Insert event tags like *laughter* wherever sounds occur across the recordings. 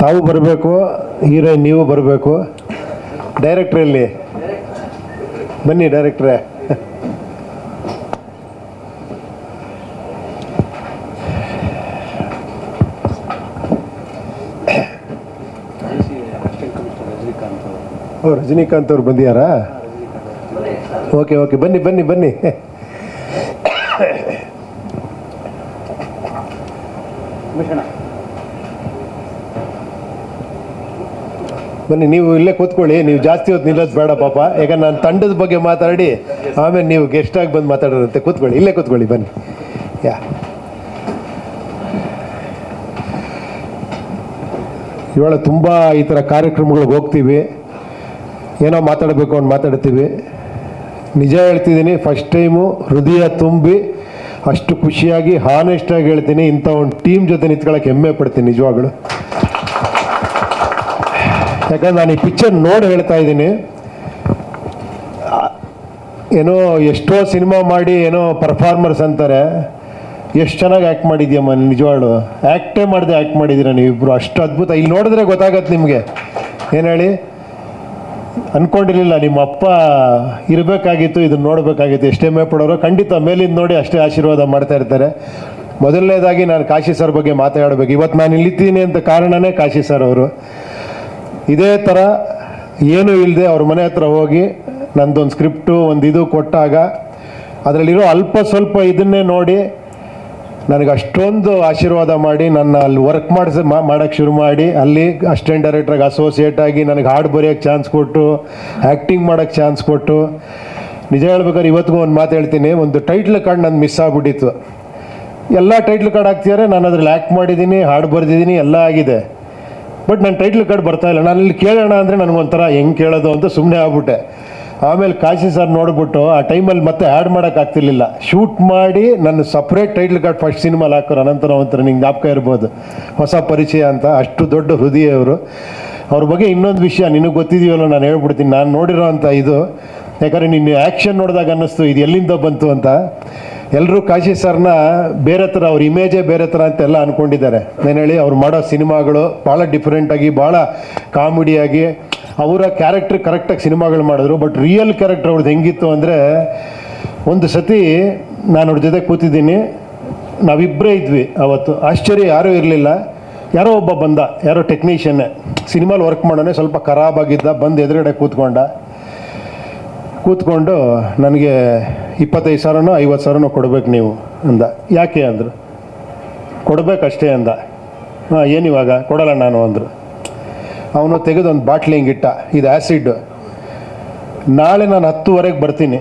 ತಾವು ಬರಬೇಕು, ಹೀರೋಯಿನ್ ನೀವು ಬರಬೇಕು. ಡೈರೆಕ್ಟ್ರ್ ಇಲ್ಲಿ. ಬನ್ನಿ ಡೈರೆಕ್ಟ್ರೇ ಓ, ರಜನಿಕಾಂತ್ ಅವ್ರು ಬಂದಿಯಾರಾ ಓಕೆ ಓಕೆ. ಬನ್ನಿ ಬನ್ನಿ ಬನ್ನಿ. ಬನ್ನಿ, ನೀವು ಇಲ್ಲೇ ಕೂತ್ಕೊಳ್ಳಿ, ನೀವು ಜಾಸ್ತಿ ಹೊತ್ತು ನಿಲ್ಲೋದು ಬೇಡ ಪಾಪ. ಈಗ ನಾನು ತಂಡದ ಬಗ್ಗೆ ಮಾತಾಡಿ, ಆಮೇಲೆ ನೀವು ಗೆಸ್ಟಾಗಿ ಬಂದು ಮಾತಾಡೋದಂತೆ ಕೂತ್ಕೊಳ್ಳಿ, ಇಲ್ಲೇ ಕೂತ್ಕೊಳ್ಳಿ, ಬನ್ನಿ. ಯಾ. ಇವಾಗ ತುಂಬ ಈ ಥರ ಕಾರ್ಯಕ್ರಮಗಳಿಗೆ ಹೋಗ್ತೀವಿ. ಏನೋ ಮಾತಾಡಬೇಕು ಅಂತ ಮಾತಾಡ್ತೀವಿ. ನಿಜ ಹೇಳ್ತಿದ್ದೀನಿ ಫಸ್ಟ್ ಟೈಮು ಹೃದಯ ತುಂಬಿ ಅಷ್ಟು ಖುಷಿಯಾಗಿ ಹಾನೆಸ್ಟಾಗಿ ಹೇಳ್ತೀನಿ, ಇಂಥ ಒಂದು ಟೀಮ್ ಜೊತೆ ನಿಂತ್ಕೊಳ್ಳೋಕೆ ಹೆಮ್ಮೆ ಪಡ್ತೀನಿ ನಿಜವಾಗ್ಲು. ಯಾಕಂದ್ರೆ ನಾನು ಈ ಪಿಕ್ಚರ್ ನೋಡಿ ಹೇಳ್ತಾ ಇದ್ದೀನಿ. ಏನೋ ಎಷ್ಟೋ ಸಿನಿಮಾ ಮಾಡಿ ಏನೋ ಪರ್ಫಾರ್ಮರ್ಸ್ ಅಂತಾರೆ. ಎಷ್ಟು ಚೆನ್ನಾಗಿ ಆ್ಯಕ್ಟ್ ಮಾಡಿದ್ಯಮ್ಮ ನಿಜವಾಳು ಆ್ಯಕ್ಟೇ ಮಾಡಿದೆ ಆ್ಯಕ್ಟ್ ಮಾಡಿದ್ದೀರ ನೀವಿಬ್ಬರು ಅಷ್ಟು ಅದ್ಭುತ. ಇಲ್ಲಿ ನೋಡಿದ್ರೆ ಗೊತ್ತಾಗತ್ತೆ ನಿಮಗೆ. ಏನು ಹೇಳಿ? ಅಂದ್ಕೊಂಡಿರಲಿಲ್ಲ ನಿಮ್ಮ ಅಪ್ಪ ಇರಬೇಕಾಗಿತ್ತು, ಇದನ್ನು ನೋಡಬೇಕಾಗಿತ್ತು. ಎಷ್ಟೇ ಮೇ ಪಡೋರು. ಖಂಡಿತ ಮೇಲಿಂದ ನೋಡಿ ಅಷ್ಟೇ ಆಶೀರ್ವಾದ ಮಾಡ್ತಾ ಇರ್ತಾರೆ. ಮೊದಲನೇದಾಗಿ ನಾನು ಕಾಶಿ ಸರ್ ಬಗ್ಗೆ ಮಾತಾಡಬೇಕು. ಇವತ್ತು ನಾನು ಇಲ್ಲಿದ್ದೀನಿ ಅಂತ ಕಾರಣನೇ ಕಾಶಿ ಸರ್ ಅವರು. ಇದೇ ಥರ ಏನೂ ಇಲ್ಲದೆ ಅವ್ರ ಮನೆ ಹತ್ರ ಹೋಗಿ ನಂದೊಂದು ಸ್ಕ್ರಿಪ್ಟು, ಒಂದು ಇದು ಕೊಟ್ಟಾಗ ಅದರಲ್ಲಿರೋ ಅಲ್ಪ ಸ್ವಲ್ಪ ಇದನ್ನೇ ನೋಡಿ ನನಗೆ ಅಷ್ಟೊಂದು ಆಶೀರ್ವಾದ ಮಾಡಿ ನನ್ನ ಅಲ್ಲಿ ವರ್ಕ್ ಮಾಡಿಸ ಮಾಡೋಕ್ಕೆ ಶುರು ಮಾಡಿ, ಅಲ್ಲಿ ಅಸಿಸ್ಟೆಂಟ್ ಡೈರೆಕ್ಟ್ರಾಗಿ ಅಸೋಸಿಯೇಟ್ ಆಗಿ ನನಗೆ ಹಾಡು ಬರೆಯೋಕ್ಕೆ ಚಾನ್ಸ್ ಕೊಟ್ಟು ಆ್ಯಕ್ಟಿಂಗ್ ಮಾಡೋಕ್ಕೆ ಚಾನ್ಸ್ ಕೊಟ್ಟು. ನಿಜ ಹೇಳ್ಬೇಕಾದ್ರೆ ಇವತ್ತಿಗೂ ಒಂದು ಮಾತು ಹೇಳ್ತೀನಿ, ಒಂದು ಟೈಟ್ಲ್ ಕಾರ್ಡ್ ನಂದು ಮಿಸ್ ಆಗ್ಬಿಟ್ಟಿತ್ತು. ಎಲ್ಲ ಟೈಟ್ಲ್ ಕಾರ್ಡ್ ಹಾಕ್ತಿದ್ದಾರೆ ನಾನು ಅದ್ರಲ್ಲಿ ಆ್ಯಕ್ಟ್ ಮಾಡಿದ್ದೀನಿ ಹಾಡು ಬರೆದಿದ್ದೀನಿ ಎಲ್ಲ ಆಗಿದೆ. ಬಟ್ ನನ್ನ ಟೈಟ್ಲ್ ಕಾರ್ಡ್ ಬರ್ತಾ ಇಲ್ಲ. ನಾನು ಇಲ್ಲಿ ಕೇಳೋಣ ಅಂದರೆ ನನಗೊಂಥರ ಹೆಂಗೆ ಕೇಳೋದು ಅಂತ ಸುಮ್ಮನೆ ಆಗ್ಬಿಟ್ಟೆ. ಆಮೇಲೆ ಕಾಶಿ ಸರ್ ನೋಡಿಬಿಟ್ಟು ಆ ಟೈಮಲ್ಲಿ ಮತ್ತೆ ಆ್ಯಡ್ ಮಾಡೋಕ್ಕಾಗ್ತಿರ್ಲಿಲ್ಲ ಶೂಟ್ ಮಾಡಿ ನನ್ನ ಸಪ್ರೇಟ್ ಟೈಟ್ಲ್ ಕಾರ್ಡ್ ಫಸ್ಟ್ ಸಿನಿಮಾಲಿ ಹಾಕೋರು ಅನಂತರ ಒಂಥರ ನಿಂಗೆ ಜ್ಞಾಪಕ ಇರ್ಬೋದು. ಹೊಸ ಪರಿಚಯ ಅಂತ. ಅಷ್ಟು ದೊಡ್ಡ ಹೃದಯ ಅವರು ಅವ್ರ ಬಗ್ಗೆ ಇನ್ನೊಂದು ವಿಷಯ ನಿನಗೆ ಗೊತ್ತಿದೆಯಲ್ಲ ನಾನು ಹೇಳ್ಬಿಡ್ತೀನಿ. ನಾನು ನೋಡಿರೋ ಇದು. ಯಾಕಂದರೆ ನಿನ್ನ ಆ್ಯಕ್ಷನ್ ನೋಡಿದಾಗ ಅನ್ನಿಸ್ತು, ಇದು ಎಲ್ಲಿಂದ ಬಂತು ಅಂತ. ಎಲ್ಲರೂ ಕಾಶಿ ಸರ್ನ ಬೇರೆ ಥರ, ಅವ್ರ ಇಮೇಜೇ ಬೇರೆ ಥರ ಅಂತೆಲ್ಲ ಅಂದ್ಕೊಂಡಿದ್ದಾರೆ ನಾನು ಹೇಳಿ ಅವ್ರು ಮಾಡೋ ಸಿನಿಮಾಗಳು ಭಾಳ ಡಿಫ್ರೆಂಟಾಗಿ ಭಾಳ ಕಾಮಿಡಿಯಾಗಿ ಅವರ ಕ್ಯಾರೆಕ್ಟ್ರ್ ಕರೆಕ್ಟಾಗಿ ಸಿನಿಮಾಗಳು ಮಾಡಿದ್ರು ಬಟ್ ರಿಯಲ್ ಕ್ಯಾರೆಕ್ಟರ್ ಅವ್ರದ್ದು ಹೆಂಗಿತ್ತು ಅಂದರೆ, ಒಂದು ಸತಿ ನಾನು ಅವ್ರ ಜೊತೆ ಕೂತಿದ್ದೀನಿ ನಾವಿಬ್ಬರೇ ಇದ್ವಿ ಅವತ್ತು. ಆಶ್ಚರ್ಯ ಯಾರೂ ಇರಲಿಲ್ಲ. ಯಾರೋ ಒಬ್ಬ ಬಂದ, ಯಾರೋ ಟೆಕ್ನಿಷಿಯನ್ನೇ ಸಿನಿಮಾಲಿ ವರ್ಕ್ ಮಾಡೋಣ ಸ್ವಲ್ಪ ಖರಾಬಾಗಿದ್ದ ಬಂದು ಎದುರುಗಡೆ ಕೂತ್ಕೊಂಡ. ಕೂತ್ಕೊಂಡು ನನಗೆ ಇಪ್ಪತ್ತೈದು ಸಾವಿರನೋ ಐವತ್ತು ಸಾವಿರನೋ ಕೊಡ್ಬೇಕು ನೀವು ಅಂದ. ಯಾಕೆ ಅಂದರು. ಕೊಡಬೇಕಷ್ಟೇ ಅಂದ. ಹಾಂ ಏನಿವಾಗ ಕೊಡಲ್ಲ ನಾನು ಅಂದರು. ಅವನು ತೆಗೆದು ಒಂದು ಬಾಟ್ಲಿ ಹಿಂಗಿಟ್ಟ. ಇದು ಆ್ಯಸಿಡ್ ನಾಳೆ ನಾನು ಹತ್ತುವರೆಗೆ ಬರ್ತೀನಿ.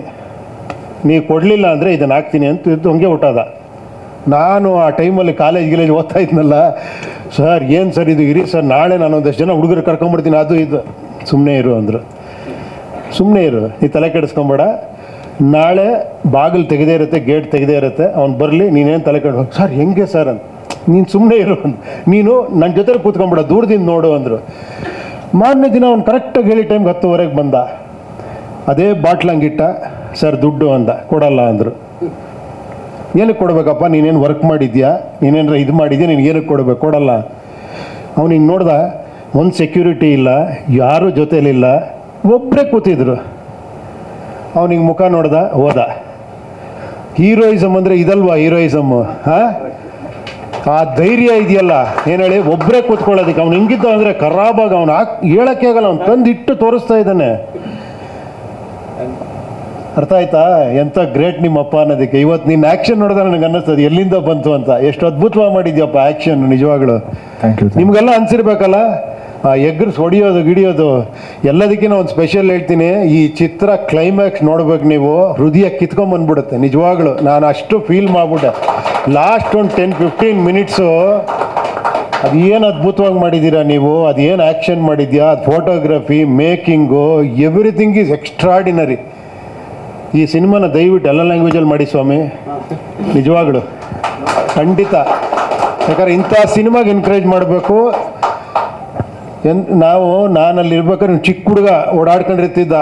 ನೀವು ಕೊಡಲಿಲ್ಲ ಅಂದರೆ ಇದನ್ನು ಹಾಕ್ತೀನಿ ಅಂತ ಇದ್ದು ಹಂಗೆ ಊಟದ ನಾನು ಆ ಟೈಮಲ್ಲಿ ಕಾಲೇಜ್ ಗಿಲೇಜ್ ಓದ್ತಾ ಇದ್ನಲ್ಲ. ಸರ್, ಏನು ಸರ್ ಇದು ಇರಿ ಸರ್, ನಾಳೆ ನಾನು ಒಂದಷ್ಟು ಜನ ಹುಡುಗರು ಕರ್ಕೊಂಬಿಡ್ತೀನಿ ಅದು ಇದು. ಸುಮ್ಮನೆ ಇರು ಅಂದರು. ಸುಮ್ಮನೆ ಇರು, ನೀ ತಲೆ ಕೆಡಿಸ್ಕೊಂಬೇಡ. ನಾಳೆ ಬಾಗಿಲು ತೆಗೆದೇ ಇರುತ್ತೆ, ಗೇಟ್ ತೆಗೆದೇ ಇರುತ್ತೆ, ಅವ್ನು ಬರಲಿ, ನೀನೇನು ತಲೆ ಕೆಡ, ಸರ್, ಹೆಂಗೆ ಸರ್? ಅಂತ. ನೀನು ಸುಮ್ಮನೆ ಇರು. ನೀನು ನನ್ನ ಜೊತೆ ಕೂತ್ಕೊಂಬಿಡ, ದೂರದಿಂದ ನೋಡು ಅಂದರು. ಮಾರನೇ ದಿನ ಅವ್ನು ಕರೆಕ್ಟಾಗಿ ಹೇಳಿ ಟೈಮ್ಗೆ ಹತ್ತುವರೆಗೆ ಬಂದ. ಅದೇ ಬಾಟ್ಲ್ ಹಂಗಿಟ್ಟ ಸರ್, ದುಡ್ಡು ಅಂದ, ಕೊಡಲ್ಲ ಅಂದರು. ಏನಕ್ಕೆ ಕೊಡಬೇಕಪ್ಪ? ನೀನೇನು ವರ್ಕ್ ಮಾಡಿದ್ಯಾ? ನೀನೇನಾರ ಇದು ಮಾಡಿದ್ಯಾ? ನೀನು ಏನಕ್ಕೆ ಕೊಡಬೇಕು? ಕೊಡಲ್ಲ. ಅವ್ನು ಹಿಂಗೆ ನೋಡ್ದ, ಒಂದು ಸೆಕ್ಯೂರಿಟಿ ಇಲ್ಲ, ಯಾರೂ ಜೊತೆಲಿಲ್ಲ ಒಬ್ಬರೇ ಕೂತಿದ್ರು. ಅವನಿಗೆ ಮುಖ ನೋಡ್ದ ಹೋದ. ಹೀರೋಯಿಸಮ್ ಅಂದರೆ ಇದಲ್ವಾ ಹೀರೋಯಿಸಮ್ಮು ಹಾಂ? ಆ ಧೈರ್ಯ ಇದೆಯಲ್ಲ ಏನು ಹೇಳಿ? ಒಬ್ಬರೇ ಕೂತ್ಕೊಳ್ಳೋದಕ್ಕೆ ಅವ್ನು ಹಿಂಗಿದ್ದ ಅಂದರೆ ಖರಾಬಾಗ ಅವ್ನು ಹಾಕ್ ಹೇಳೋಕ್ಕೆ ಆಗಲ್ಲ ಅವ್ನು ತಂದಿಟ್ಟು ಇಟ್ಟು ತೋರಿಸ್ತಾ ಇದ್ದಾನೆ. ಅರ್ಥ ಆಯ್ತಾ? ಎಂಥ ಗ್ರೇಟ್ ನಿಮ್ಮಪ್ಪ ಅನ್ನೋದಕ್ಕೆ. ಇವತ್ತು ನಿನ್ನ ಆ್ಯಕ್ಷನ್ ನೋಡಿದ್ರೆ ನನಗೆ ಅನ್ನಿಸ್ತದೆ ಎಲ್ಲಿಂದ ಬಂತು ಅಂತ. ಎಷ್ಟು ಅದ್ಭುತವಾಗಿ ಮಾಡಿದ್ಯಪ್ಪ ಆ್ಯಕ್ಷನ್ ನಿಜವಾಗ್ಲು. ನಿಮಗೆಲ್ಲ ಅನ್ಸಿರ್ಬೇಕಲ್ಲ? ಎಗ್ರಸ್ ಹೊಡಿಯೋದು, ಗಿಡಿಯೋದು ಎಲ್ಲದಕ್ಕಿಂತ ಒಂದು ಸ್ಪೆಷಲ್ ಹೇಳ್ತೀನಿ. ಈ ಚಿತ್ರ ಕ್ಲೈಮ್ಯಾಕ್ಸ್ ನೋಡ್ಬೇಕು ನೀವು. ಹೃದಯ ಕಿತ್ಕೊಂಬಂದ್ಬಿಡುತ್ತೆ ನಿಜವಾಗ್ಲು. ನಾನು ಅಷ್ಟು ಫೀಲ್ ಮಾಡ್ಬಿಟ್ಟೆ. ಲಾಸ್ಟ್ ಒಂದು ಟೆನ್ ಫಿಫ್ಟೀನ್ ಮಿನಿಟ್ಸು ಅದು ಏನು ಅದ್ಭುತವಾಗಿ ಮಾಡಿದ್ದೀರಾ ನೀವು? ಅದೇನು ಆ್ಯಕ್ಷನ್ ಮಾಡಿದ್ಯಾ? ಅದು photography making everything is extraordinary ಈ ಸಿನಿಮಾನ ದಯವಿಟ್ಟು ಎಲ್ಲ ಲ್ಯಾಂಗ್ವೇಜಲ್ಲಿ ಮಾಡಿ ಸ್ವಾಮಿ. ನಿಜವಾಗ್ಲು. ಖಂಡಿತ. ಯಾಕಂದ್ರೆ ಇಂಥ ಸಿನಿಮಾಗೆ ಎನ್ಕರೇಜ್ ಮಾಡಬೇಕು. ಎನ್ ನಾವು ನಾನಲ್ಲಿ ಇರ್ಬೇಕಾದ್ರೆ ಚಿಕ್ಕ ಹುಡುಗ ಓಡಾಡ್ಕೊಂಡಿರ್ತಿದ್ದ.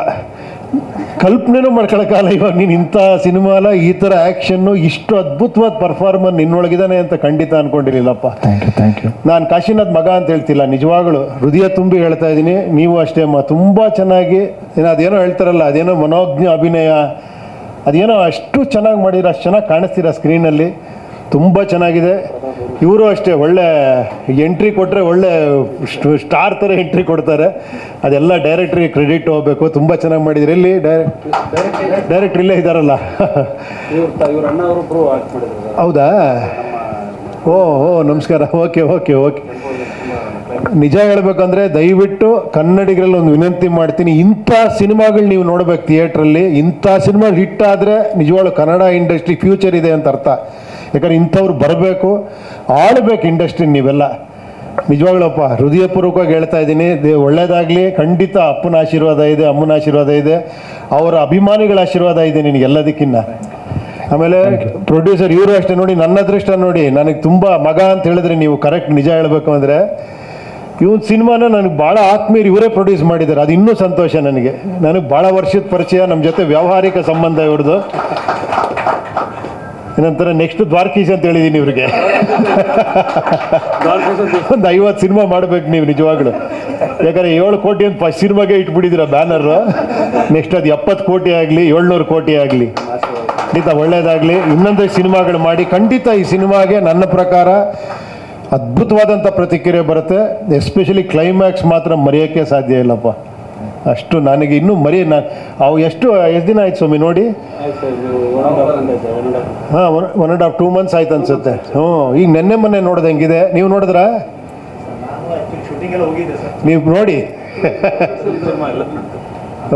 ಕಲ್ಪನೆನೂ ಮಾಡ್ಕೊಳಕ್ಕಾಗಲ್ಲ. ಇವಾಗ ನೀನು ಇಂಥ ಸಿನಿಮಾಲ ಈ ಥರ ಆ್ಯಕ್ಷನ್ನು ಇಷ್ಟು ಅದ್ಭುತವಾದ ಪರ್ಫಾರ್ಮರ್ ನಿನ್ನೊಳಗಿದ್ದಾನೆ ಅಂತ ಖಂಡಿತ ಅನ್ಕೊಂಡಿರಲಿಲ್ಲಪ್ಪ. ಥ್ಯಾಂಕ್ ಯು ಥ್ಯಾಂಕ್ ಯು ನಾನು ಕಾಶಿನಾಥ್ ಮಗ ಅಂತ ಹೇಳ್ತಿಲ್ಲ ನಿಜವಾಗಳು ಹೃದಯ ತುಂಬಿ ಹೇಳ್ತಾ ಇದ್ದೀನಿ. ನೀವು ಅಷ್ಟೇ ಅಮ್ಮ. ತುಂಬ ಚೆನ್ನಾಗಿ ಏನೋ ಅದೇನೋ ಹೇಳ್ತಾರಲ್ಲ ಅದೇನೋ ಮನೋಜ್ಞ ಅಭಿನಯ ಅದೇನೋ ಅಷ್ಟು ಚೆನ್ನಾಗಿ ಮಾಡಿರೋ ಅಷ್ಟು ಚೆನ್ನಾಗಿ ಕಾಣಿಸ್ತೀರ ಸ್ಕ್ರೀನಲ್ಲಿ ತುಂಬ ಚೆನ್ನಾಗಿದೆ. ಇವರು ಅಷ್ಟೇ ಒಳ್ಳೆ ಎಂಟ್ರಿ ಕೊಟ್ಟರೆ ಒಳ್ಳೆ ಸ್ಟಾರ್ ಥರ ಎಂಟ್ರಿ ಕೊಡ್ತಾರೆ. ಅದೆಲ್ಲ ಡೈರೆಕ್ಟ್ರಿಗೆ ಕ್ರೆಡಿಟ್ ಹೋಗಬೇಕು. ತುಂಬ ಚೆನ್ನಾಗಿ ಮಾಡಿದ್ರಿ. ಇಲ್ಲಿ ಡೈರೆಕ್ಟ್ ಡೈರೆಕ್ಟ್ರ್ ಇಲ್ಲೇ ಇದ್ದಾರಲ್ಲ ಹೌದಾ? ಓ ಓ ನಮಸ್ಕಾರ. Okay okay okay. ನಿಜ ಹೇಳಬೇಕಂದ್ರೆ ದಯವಿಟ್ಟು ಕನ್ನಡಿಗರಲ್ಲಿ ಒಂದು ವಿನಂತಿ ಮಾಡ್ತೀನಿ. ಇಂಥ ಸಿನಿಮಾಗಳು ನೀವು ನೋಡ್ಬೇಕು ಥಿಯೇಟ್ರಲ್ಲಿ ಇಂಥ ಸಿನಿಮಾ ಹಿಟ್ ಆದರೆ ನಿಜವಾಗ್ಲೂ ಕನ್ನಡ ಇಂಡಸ್ಟ್ರಿ ಫ್ಯೂಚರ್ ಇದೆ ಅಂತ ಅರ್ಥ. ಯಾಕಂದ್ರೆ ಇಂಥವ್ರು ಬರಬೇಕು ಆಳ್ಬೇಕು ಇಂಡಸ್ಟ್ರಿ ನೀವೆಲ್ಲ. ನಿಜವಾಗ್ಲಪ್ಪ ಹೃದಯಪೂರ್ವಕವಾಗಿ ಹೇಳ್ತಾ ಇದ್ದೀನಿ ದೇ ಒಳ್ಳೇದಾಗಲಿ ಖಂಡಿತ ಅಪ್ಪನ ಆಶೀರ್ವಾದ ಇದೆ ಅಮ್ಮನ ಆಶೀರ್ವಾದ ಇದೆ ಅವರ ಅಭಿಮಾನಿಗಳ ಆಶೀರ್ವಾದ ಇದೆ ನಿನಗೆ ಎಲ್ಲದಕ್ಕಿನ್ನ. ಆಮೇಲೆ ಪ್ರೊಡ್ಯೂಸರ್ ಇವರು ಅಷ್ಟೇ ನೋಡಿ ನನ್ನ ಅದೃಷ್ಟ ನೋಡಿ ನನಗೆ ತುಂಬ ಮಗ ಅಂತ ಹೇಳಿದ್ರೆ ನೀವು ಕರೆಕ್ಟ್ ನಿಜ ಹೇಳಬೇಕು ಅಂದರೆ ಇವನ್ ಸಿನಿಮಾನ ನನಗೆ ಭಾಳ ಆತ್ಮೀಯರು ಇವರೇ ಪ್ರೊಡ್ಯೂಸ್ ಮಾಡಿದ್ದಾರೆ ಅದು ಇನ್ನೂ ಸಂತೋಷ ನನಗೆ. ನನಗೆ ಭಾಳ ವರ್ಷದ ಪರಿಚಯ ನಮ್ಮ ಜೊತೆ ವ್ಯಾವಹಾರಿಕ ಸಂಬಂಧ ಇವ್ರದ್ದು. ಏನಂತಾರೆ ನೆಕ್ಸ್ಟ್ ದ್ವಾರಕೀಶ್ ಅಂತ ಹೇಳಿದ್ದೀನಿ ಇವ್ರಿಗೆ. ಒಂದು ಐವತ್ತು ಸಿನಿಮಾ ಮಾಡ್ಬೇಕು ನೀವು ನಿಜವಾಗ್ಲು. ಯಾಕಂದ್ರೆ ಏಳು ಕೋಟಿ ಅಂತ ಫಸ್ಟ್ ಸಿನಿಮಾಗೆ ಇಟ್ಬಿಟ್ಟಿದ್ದೀರ ಬ್ಯಾನರ್ ನೆಕ್ಸ್ಟ್ ಅದು ಎಪ್ಪತ್ತು ಕೋಟಿ ಆಗಲಿ, ಏಳ್ನೂರು ಕೋಟಿ ಆಗಲಿ. ಖಂಡಿತ ಒಳ್ಳೇದಾಗಲಿ. ಇನ್ನೊಂದು ಸಿನಿಮಾಗಳು ಮಾಡಿ, ಖಂಡಿತ ಈ ಸಿನಿಮಾಗೆ ನನ್ನ ಪ್ರಕಾರ ಅದ್ಭುತವಾದಂಥ ಪ್ರತಿಕ್ರಿಯೆ ಬರುತ್ತೆ. ಎಸ್ಪೆಷಲಿ ಕ್ಲೈಮ್ಯಾಕ್ಸ್ ಮಾತ್ರ ಮರೆಯೋಕ್ಕೆ ಸಾಧ್ಯ ಇಲ್ಲಪ್ಪ. ಅಷ್ಟು ನನಗೆ ಇನ್ನೂ ಮರಿ ನಾ ಅವು ಎಷ್ಟು ಎಷ್ಟು ದಿನ ಆಯ್ತು ಸ್ವಾಮಿ ನೋಡಿ? ಹಾಂ, one one and half two months ಆಯ್ತು ಅನ್ಸುತ್ತೆ. ಹ್ಞೂ, ಈಗ ನೆನ್ನೆ ಮೊನ್ನೆ ನೋಡ್ದೆ ಹೆಂಗಿದೆ? ನೀವು ನೋಡಿದ್ರಾ? ನೀವು ನೋಡಿ. *laughs*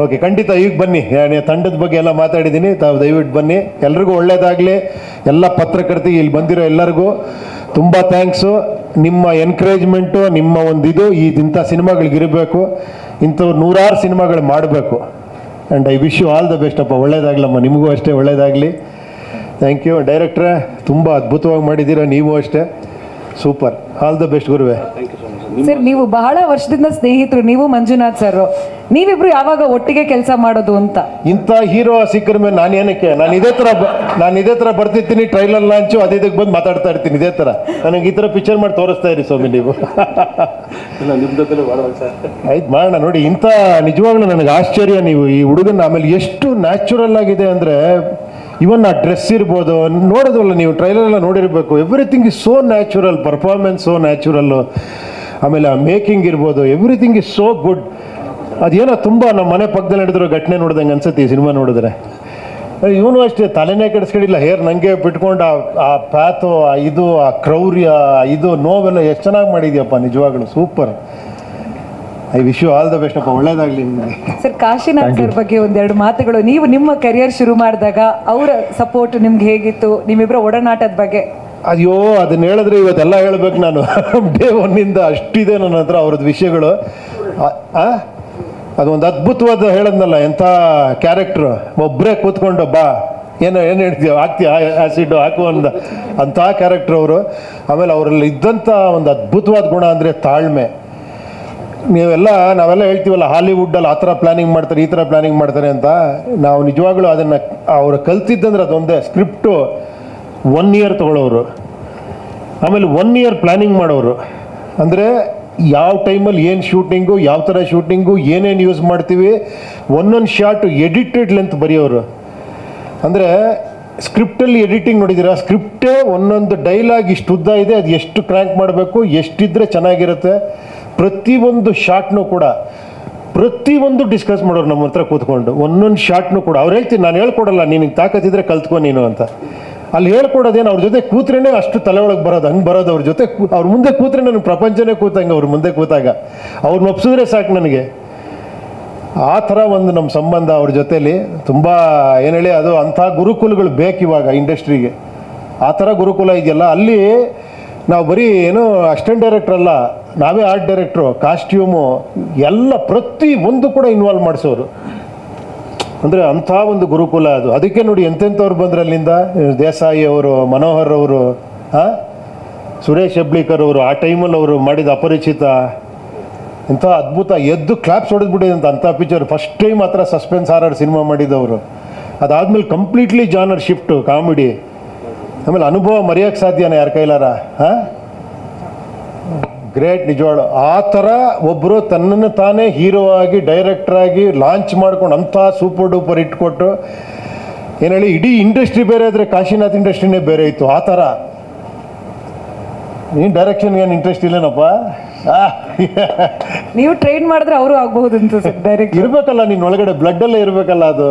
ಓಕೆ ಖಂಡಿತ ಈಗ ಬನ್ನಿ. ನಾನು ತಂಡದ ಬಗ್ಗೆ ಎಲ್ಲ ಮಾತಾಡಿದ್ದೀನಿ. ತಾವು ದಯವಿಟ್ಟು ಬನ್ನಿ. ಎಲ್ರಿಗೂ ಒಳ್ಳೇದಾಗಲಿ. ಎಲ್ಲ ಪತ್ರಕರ್ತಿಗೆ ಇಲ್ಲಿ ಬಂದಿರೋ ಎಲ್ಲರಿಗೂ ತುಂಬ ಥ್ಯಾಂಕ್ಸು ನಿಮ್ಮ ಎನ್ಕರೇಜ್ಮೆಂಟು ನಿಮ್ಮ ಒಂದು ಇದು ಈ ಇಂಥ ಸಿನಿಮಾಗಳಿಗಿರಬೇಕು. ಇಂಥವ್ರು ನೂರಾರು ಸಿನಿಮಾಗಳು ಮಾಡಬೇಕು. And I wish you all the best ಅಪ್ಪ. ಒಳ್ಳೇದಾಗ್ಲಮ್ಮ ನಿಮಗೂ ಅಷ್ಟೇ ಒಳ್ಳೇದಾಗಲಿ. ಥ್ಯಾಂಕ್ ಯು ಡೈರೆಕ್ಟ್ರೆ ತುಂಬ ಅದ್ಭುತವಾಗಿ ಮಾಡಿದ್ದೀರ. ನೀವು ಅಷ್ಟೇ. ಸೂಪರ್ ಆಲ್ ದ ಬೆಸ್ಟ್ ಗುರುವೆ. Thank you so much sir ನೀವು ಬಹಳ ವರ್ಷದಿಂದ ಸ್ನೇಹಿತರು ನೀವು ಮಂಜುನಾಥ್ ಸರ್ ನೀವಿಬ್ರು ಯಾವಾಗ ಒಟ್ಟಿಗೆ ಕೆಲಸ ಮಾಡೋದು ಅಂತ? ಇಂಥ ಹೀರೋ ಸಿಕ್ಕರ ಮೇಲೆ ನಾನು ಏನಕ್ಕೆ? ನಾನು ಇದೇ ಥರ ನಾನು ಇದೇ ಥರ ಬರ್ತಿರ್ತೀನಿ ಟ್ರೈಲರ್ ಲಾಂಚು ಅದೇ ಇದಕ್ಕೆ ಬಂದು ಮಾತಾಡ್ತಾ ಇರ್ತೀನಿ ಇದೇ ಥರ. ನನಗೆ ಈ ಥರ ಪಿಕ್ಚರ್ ಮಾಡಿ ತೋರಿಸ್ತಾ ಇರಿ ಸ್ವಾಮಿ ನೀವು. *laughs* ಆಯ್ತು. ಮಾಡೋಣ ನೋಡಿ ಇಂಥ ನಿಜವಾಗ್ಲೂ ನನಗೆ ಆಶ್ಚರ್ಯ ನೀವು ಈ ಹುಡುಗನ ಆಮೇಲೆ ಎಷ್ಟು ನ್ಯಾಚುರಲ್ ಆಗಿದೆ ಅಂದರೆ ಇವನ್ ಆ ಡ್ರೆಸ್ ಇರ್ಬೋದು ನೋಡೋದಲ್ಲ ನೀವು ಟ್ರೈಲರ್ ಎಲ್ಲ ನೋಡಿರಬೇಕು. Everything is so natural performance so natural ಆಮೇಲೆ ಆ ಮೇಕಿಂಗ್ ಇರ್ಬೋದು ಎವ್ರಿಥಿಂಗ್ ಇಸ್ ಸೋ ಗುಡ್ ಅದೇನೋ ತುಂಬ ನಮ್ಮ ಮನೆ ಪಕ್ಕದಲ್ಲಿ ನಡೆದಿರೋ ಘಟನೆ ನೋಡ್ದಂಗೆ ಅನ್ಸುತ್ತೆ ಈ ಸಿನಿಮಾ ನೋಡಿದ್ರೆ. ಇವನು ಅಷ್ಟೇ ತಲೆನೇ ಕೆಡಿಸ್ಕೊಂಡಿಲ್ಲ ಹೇರ್ ನಂಗೆ ಬಿಟ್ಕೊಂಡು ಆ ಆ ಪ್ಯಾತು ಆ ಇದು, ಆ ಕ್ರೌರ್ಯ ಇದು ನೋವೆಲ್ಲ ಎಷ್ಟು ಚೆನ್ನಾಗಿ ಮಾಡಿದ್ಯಪ್ಪ ನಿಜವಾಗ್ಲು super I wish you all the best ಅಪ್ಪ ಒಳ್ಳೇದಾಗಲಿ ನಿಮಗೆ. ಸರ್ ಕಾಶಿನಾಥ್ ಸರ್ ಬಗ್ಗೆ ಒಂದೆರಡು ಮಾತುಗಳು. ನೀವು ನಿಮ್ಮ ಕೆರಿಯರ್ ಶುರು ಮಾಡಿದಾಗ ಅವರ ಸಪೋರ್ಟ್ ನಿಮ್ಗೆ ಹೇಗಿತ್ತು? ನಿಮ್ಮಿಬ್ಬರ ಒಡನಾಟದ ಬಗ್ಗೆ. ಅಯ್ಯೋ ಅದನ್ನ ಹೇಳಿದ್ರೆ ಇವತ್ತೆಲ್ಲ ಹೇಳ್ಬೇಕು ನಾನು. *laughs* ಡೇ ಒನ್ನಿಂದ ಅಷ್ಟಿದೆ ನನ್ನ ಹತ್ರ ಅವ್ರದ್ದು ವಿಷಯಗಳು? ಅದೊಂದು ಅದ್ಭುತವಾದ ಹೇಳದ್ನಲ್ಲ ಎಂಥ ಕ್ಯಾರೆಕ್ಟ್ರು ಒಬ್ಬರೇ ಕೂತ್ಕೊಂಡು ಬಾ. ಏನೋ ಏನು ಹೇಳ್ತೀವಿ ಹಾಕ್ತೀಯ ಆ್ಯಸಿಡ್ ಹಾಕು ಅಂದ. ಅಂಥ ಕ್ಯಾರೆಕ್ಟ್ರ್ ಅವರು. ಆಮೇಲೆ ಅವರಲ್ಲಿ ಇದ್ದಂಥ ಒಂದು ಅದ್ಭುತವಾದ ಗುಣ ಅಂದರೆ ತಾಳ್ಮೆ. ನೀವೆಲ್ಲ, ನಾವೆಲ್ಲ ಹೇಳ್ತೀವಲ್ಲ ಹಾಲಿವುಡ್ಡಲ್ಲಿ ಆ ಥರ ಪ್ಲ್ಯಾನಿಂಗ್ ಮಾಡ್ತಾರೆ, ಈ ಥರ ಪ್ಲ್ಯಾನಿಂಗ್ ಮಾಡ್ತಾರೆ ಅಂತ. ನಾವು ನಿಜವಾಗ್ಲೂ ಅದನ್ನು, ಅವರು ಕಲ್ತಿದ್ದಂದ್ರೆ ಅದೊಂದೇ ಸ್ಕ್ರಿಪ್ಟು ಒನ್ ಇಯರ್ ತೊಗೊಳ್ಳೋರು. ಆಮೇಲೆ ಒನ್ ಇಯರ್ ಪ್ಲ್ಯಾನಿಂಗ್ ಮಾಡೋರು. ಅಂದರೆ ಯಾವ ಟೈಮಲ್ಲಿ ಏನು ಶೂಟಿಂಗು ಯಾವ ಥರ ಶೂಟಿಂಗು ಏನೇನು ಯೂಸ್ ಮಾಡ್ತೀವಿ, ಒಂದೊಂದು ಶಾರ್ಟು ಎಡಿಟೆಡ್ ಲೆಂತ್ ಬರೆಯೋರು. ಅಂದರೆ ಸ್ಕ್ರಿಪ್ಟಲ್ಲಿ ಎಡಿಟಿಂಗ್ ನೋಡಿದ್ದೀರಾ? ಸ್ಕ್ರಿಪ್ಟೇ ಒಂದೊಂದು ಡೈಲಾಗ್ ಇಷ್ಟು ಉದ್ದ ಇದೆ, ಅದು ಎಷ್ಟು ಕ್ರ್ಯಾಂಕ್ ಮಾಡಬೇಕು ಎಷ್ಟಿದ್ದರೆ ಚೆನ್ನಾಗಿರುತ್ತೆ. ಪ್ರತಿಯೊಂದು ಶಾಟ್ನೂ ಕೂಡ ಪ್ರತಿಯೊಂದು ಡಿಸ್ಕಸ್ ಮಾಡೋರು ನಮ್ಮ ಹತ್ರ ಕೂತ್ಕೊಂಡು, ಒಂದೊಂದು ಶಾಟ್ನೂ ಕೂಡ ಅವ್ರು ಹೇಳ್ತೀನಿ, ನಾನು ಹೇಳ್ಕೊಡಲ್ಲ ನಿನಗೆ ತಾಕತ್ತಿದ್ರೆ ಕಲ್ತ್ಕೊ ನೀನು ಅಂತ. ಅಲ್ಲಿ ಹೇಳ್ಕೊಡೋದೇನು, ಅವ್ರ ಜೊತೆ ಕೂತ್ರೇನೆ ಅಷ್ಟು ತಲೆ ಬರೋದು, ಹಂಗೆ ಬರೋದು ಅವ್ರ ಜೊತೆ ಅವ್ರ ಮುಂದೆ ಕೂತ್ರೆ ನನಗೆ ಪ್ರಪಂಚನೇ ಕೂತಂಗೆ, ಅವ್ರ ಮುಂದೆ ಕೂತಾಗ. ಅವ್ರನ್ನ ಒಪ್ಸಿದ್ರೆ ಸಾಕು ನನಗೆ. ಆ ಥರ ಒಂದು ನಮ್ಮ ಸಂಬಂಧ ಅವ್ರ ಜೊತೇಲಿ ತುಂಬ, ಏನು ಹೇಳಿ ಅದು ಅಂಥ ಗುರುಕುಲಗಳು ಬೇಕಿವಾಗ ಇಂಡಸ್ಟ್ರಿಗೆ ಆ ಥರ ಗುರುಕುಲ ಇದೆಯಲ್ಲ, ಅಲ್ಲಿ ನಾವು ಬರೀ ಏನು ಅಸಿಸ್ಟೆಂಟ್ ಡೈರೆಕ್ಟರ್ ಅಲ್ಲ, ನಾವೇ ಆರ್ಟ್ ಡೈರೆಕ್ಟ್ರು, ಕಾಸ್ಟ್ಯೂಮು, ಎಲ್ಲ ಪ್ರತಿ ಒಂದು ಕೂಡ ಇನ್ವಾಲ್ವ್ ಮಾಡಿಸೋರು. ಅಂದರೆ ಅಂಥ ಒಂದು ಗುರುಕುಲ ಅದು. ಅದಕ್ಕೆ ನೋಡಿ ಎಂತೆಂಥವ್ರು ಬಂದ್ರೆ ಅಲ್ಲಿಂದ? ದೇಸಾಯಿ ಅವರು, ಮನೋಹರ್ ಅವರು ಹಾಂ ಸುರೇಶ್ ಹೆಬ್ಳಿಕರ್ ಅವರು, ಆ ಟೈಮಲ್ಲಿ ಅವರು ಮಾಡಿದ ಅಪರಿಚಿತ. ಇಂಥ ಅದ್ಭುತ, ಎದ್ದು ಕ್ಲಾಪ್ಸ್ ಹೊಡೆದ್ಬಿಟ್ಟಿದೆ ಅಂತ ಅಂಥ ಪಿಕ್ಚರ್ ಫಸ್ಟ್ ಟೈಮ್ ಹತ್ರ ಸಸ್ಪೆನ್ಸ್ ಹಾರರ್ ಸಿನಿಮಾ ಮಾಡಿದವರು. ಅದಾದ್ಮೇಲೆ ಕಂಪ್ಲೀಟ್ಲಿ ಜಾನರ್ ಶಿಫ್ಟು ಕಾಮಿಡಿ. ಆಮೇಲೆ ಅನುಭವ ಮರೆಯೋಕ್ಕೆ ಸಾಧ್ಯನ ಯಾರ ಕೈಲಾರ? ಹಾಂ? ಗ್ರೇಟ್ ನಿಜವಾಳು ಆ ಥರ ಒಬ್ಬರು ತನ್ನನ್ನು ತಾನೇ ಹೀರೋ ಆಗಿ, ಡೈರೆಕ್ಟರ್ ಆಗಿ ಲಾಂಚ್ ಮಾಡ್ಕೊಂಡು ಅಂಥ ಸೂಪರ್ ಡೂಪರ್ ಇಟ್ಕೊಟ್ಟು ಏನು ಹೇಳಿ, ಇಡೀ ಇಂಡಸ್ಟ್ರಿ ಬೇರೆ ಆದರೆ ಕಾಶಿನಾಥ್ ಇಂಡಸ್ಟ್ರಿನೇ ಬೇರೆ ಇತ್ತು. ಆ ಥರ. ನೀನು ಡೈರೆಕ್ಷನ್ಗೆ ಏನು ಇಂಟ್ರೆಸ್ಟ್ ಇಲ್ಲೇನಪ್ಪ? ನೀವು ಟ್ರೈನ್ ಮಾಡಿದ್ರೆ ಅವರು ಆಗಬಹುದು ಅಂತ ಸರ್ ಡೈರೆಕ್ಟ್ ಇರ್ಬೇಕಲ್ಲ ನಿನ್ನ ಒಳಗಡೆ ಬ್ಲಡ್ ಅಲ್ಲೇ ಇರಬೇಕಲ್ಲ ಅದು.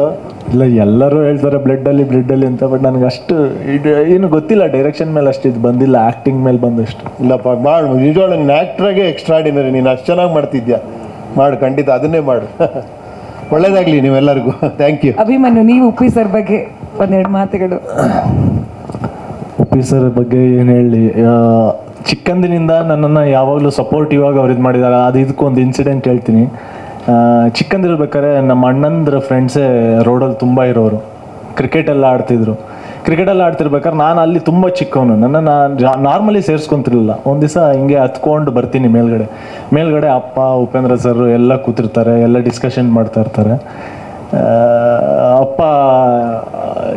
ಇಲ್ಲ ಎಲ್ಲರೂ ಹೇಳ್ತಾರೆ ಬ್ಲಡ್ ಅಲ್ಲಿ ಬ್ಲಡ್ ಅಲ್ಲಿ ಅಂತ ಬಟ್ ನನಗೆ ಅಷ್ಟು ಇದು ಏನು ಗೊತ್ತಿಲ್ಲ ಡೈರೆಕ್ಷನ್ ಮೇಲೆ ಅಷ್ಟು ಇದು ಬಂದಿಲ್ಲ ಆಕ್ಟಿಂಗ್ ಮೇಲೆ ಬಂದಷ್ಟು. ಇಲ್ಲಪ್ಪ ಮಾಡು ನಿಜವಾಗ್ಲೂ ನಿನ್ನ ಆ್ಯಕ್ಟ್ರಾಗೆ ಎಕ್ಸ್ಟ್ರಾಡಿನರಿ ನೀನು ಅಷ್ಟು ಚೆನ್ನಾಗಿ ಮಾಡ್ತಿದ್ಯಾ? ಮಾಡು ಖಂಡಿತ ಅದನ್ನೇ ಮಾಡು. ಒಳ್ಳೇದಾಗ್ಲಿ ನೀವೆಲ್ಲರಿಗೂ. ಥ್ಯಾಂಕ್ ಯು ಅಭಿಮನ್ಯು ನೀವು ಉಪ್ಪಿ ಸರ್ ಬಗ್ಗೆ ಒಂದೆರಡು ಮಾತುಗಳು. ಉಪ್ಪಿ ಸರ್ ಬಗ್ಗೆ ಏನು ಹೇಳಿ ಆ, ಚಿಕ್ಕಂದಿನಿಂದ ನನ್ನನ್ನು ಯಾವಾಗಲೂ ಸಪೋರ್ಟಿವ್ ಆಗಿ ಅವ್ರು ಇದು ಮಾಡಿದ್ದಾರೆ ಅದು ಇದಕ್ಕೊಂದು ಇನ್ಸಿಡೆಂಟ್ ಹೇಳ್ತೀನಿ. ಚಿಕ್ಕಂದಿರ್ಬೇಕಾದ್ರೆ ನಮ್ಮ ಅಣ್ಣಂದ್ರ ಫ್ರೆಂಡ್ಸೇ ರೋಡಲ್ಲಿ ತುಂಬ ಇರೋರು. ಕ್ರಿಕೆಟೆಲ್ಲ ಆಡ್ತಿದ್ರು. ಕ್ರಿಕೆಟಲ್ಲಿ ಆಡ್ತಿರ್ಬೇಕಾದ್ರೆ ನಾನು ಅಲ್ಲಿ ತುಂಬ ಚಿಕ್ಕವನು. ನನ್ನನ್ನು ನಾರ್ಮಲಿ ಸೇರಿಸ್ಕೊಂತಿರ್ಲಿಲ್ಲ. ಒಂದು ದಿವಸ ಹಿಂಗೆ ಹತ್ಕೊಂಡು ಬರ್ತೀನಿ ಮೇಲ್ಗಡೆ. ಮೇಲ್ಗಡೆ ಅಪ್ಪ, ಉಪೇಂದ್ರ ಸರ್ ಎಲ್ಲ ಕೂತಿರ್ತಾರೆ, ಎಲ್ಲ ಡಿಸ್ಕಷನ್ ಮಾಡ್ತಾ ಇರ್ತಾರೆ. ಅಪ್ಪ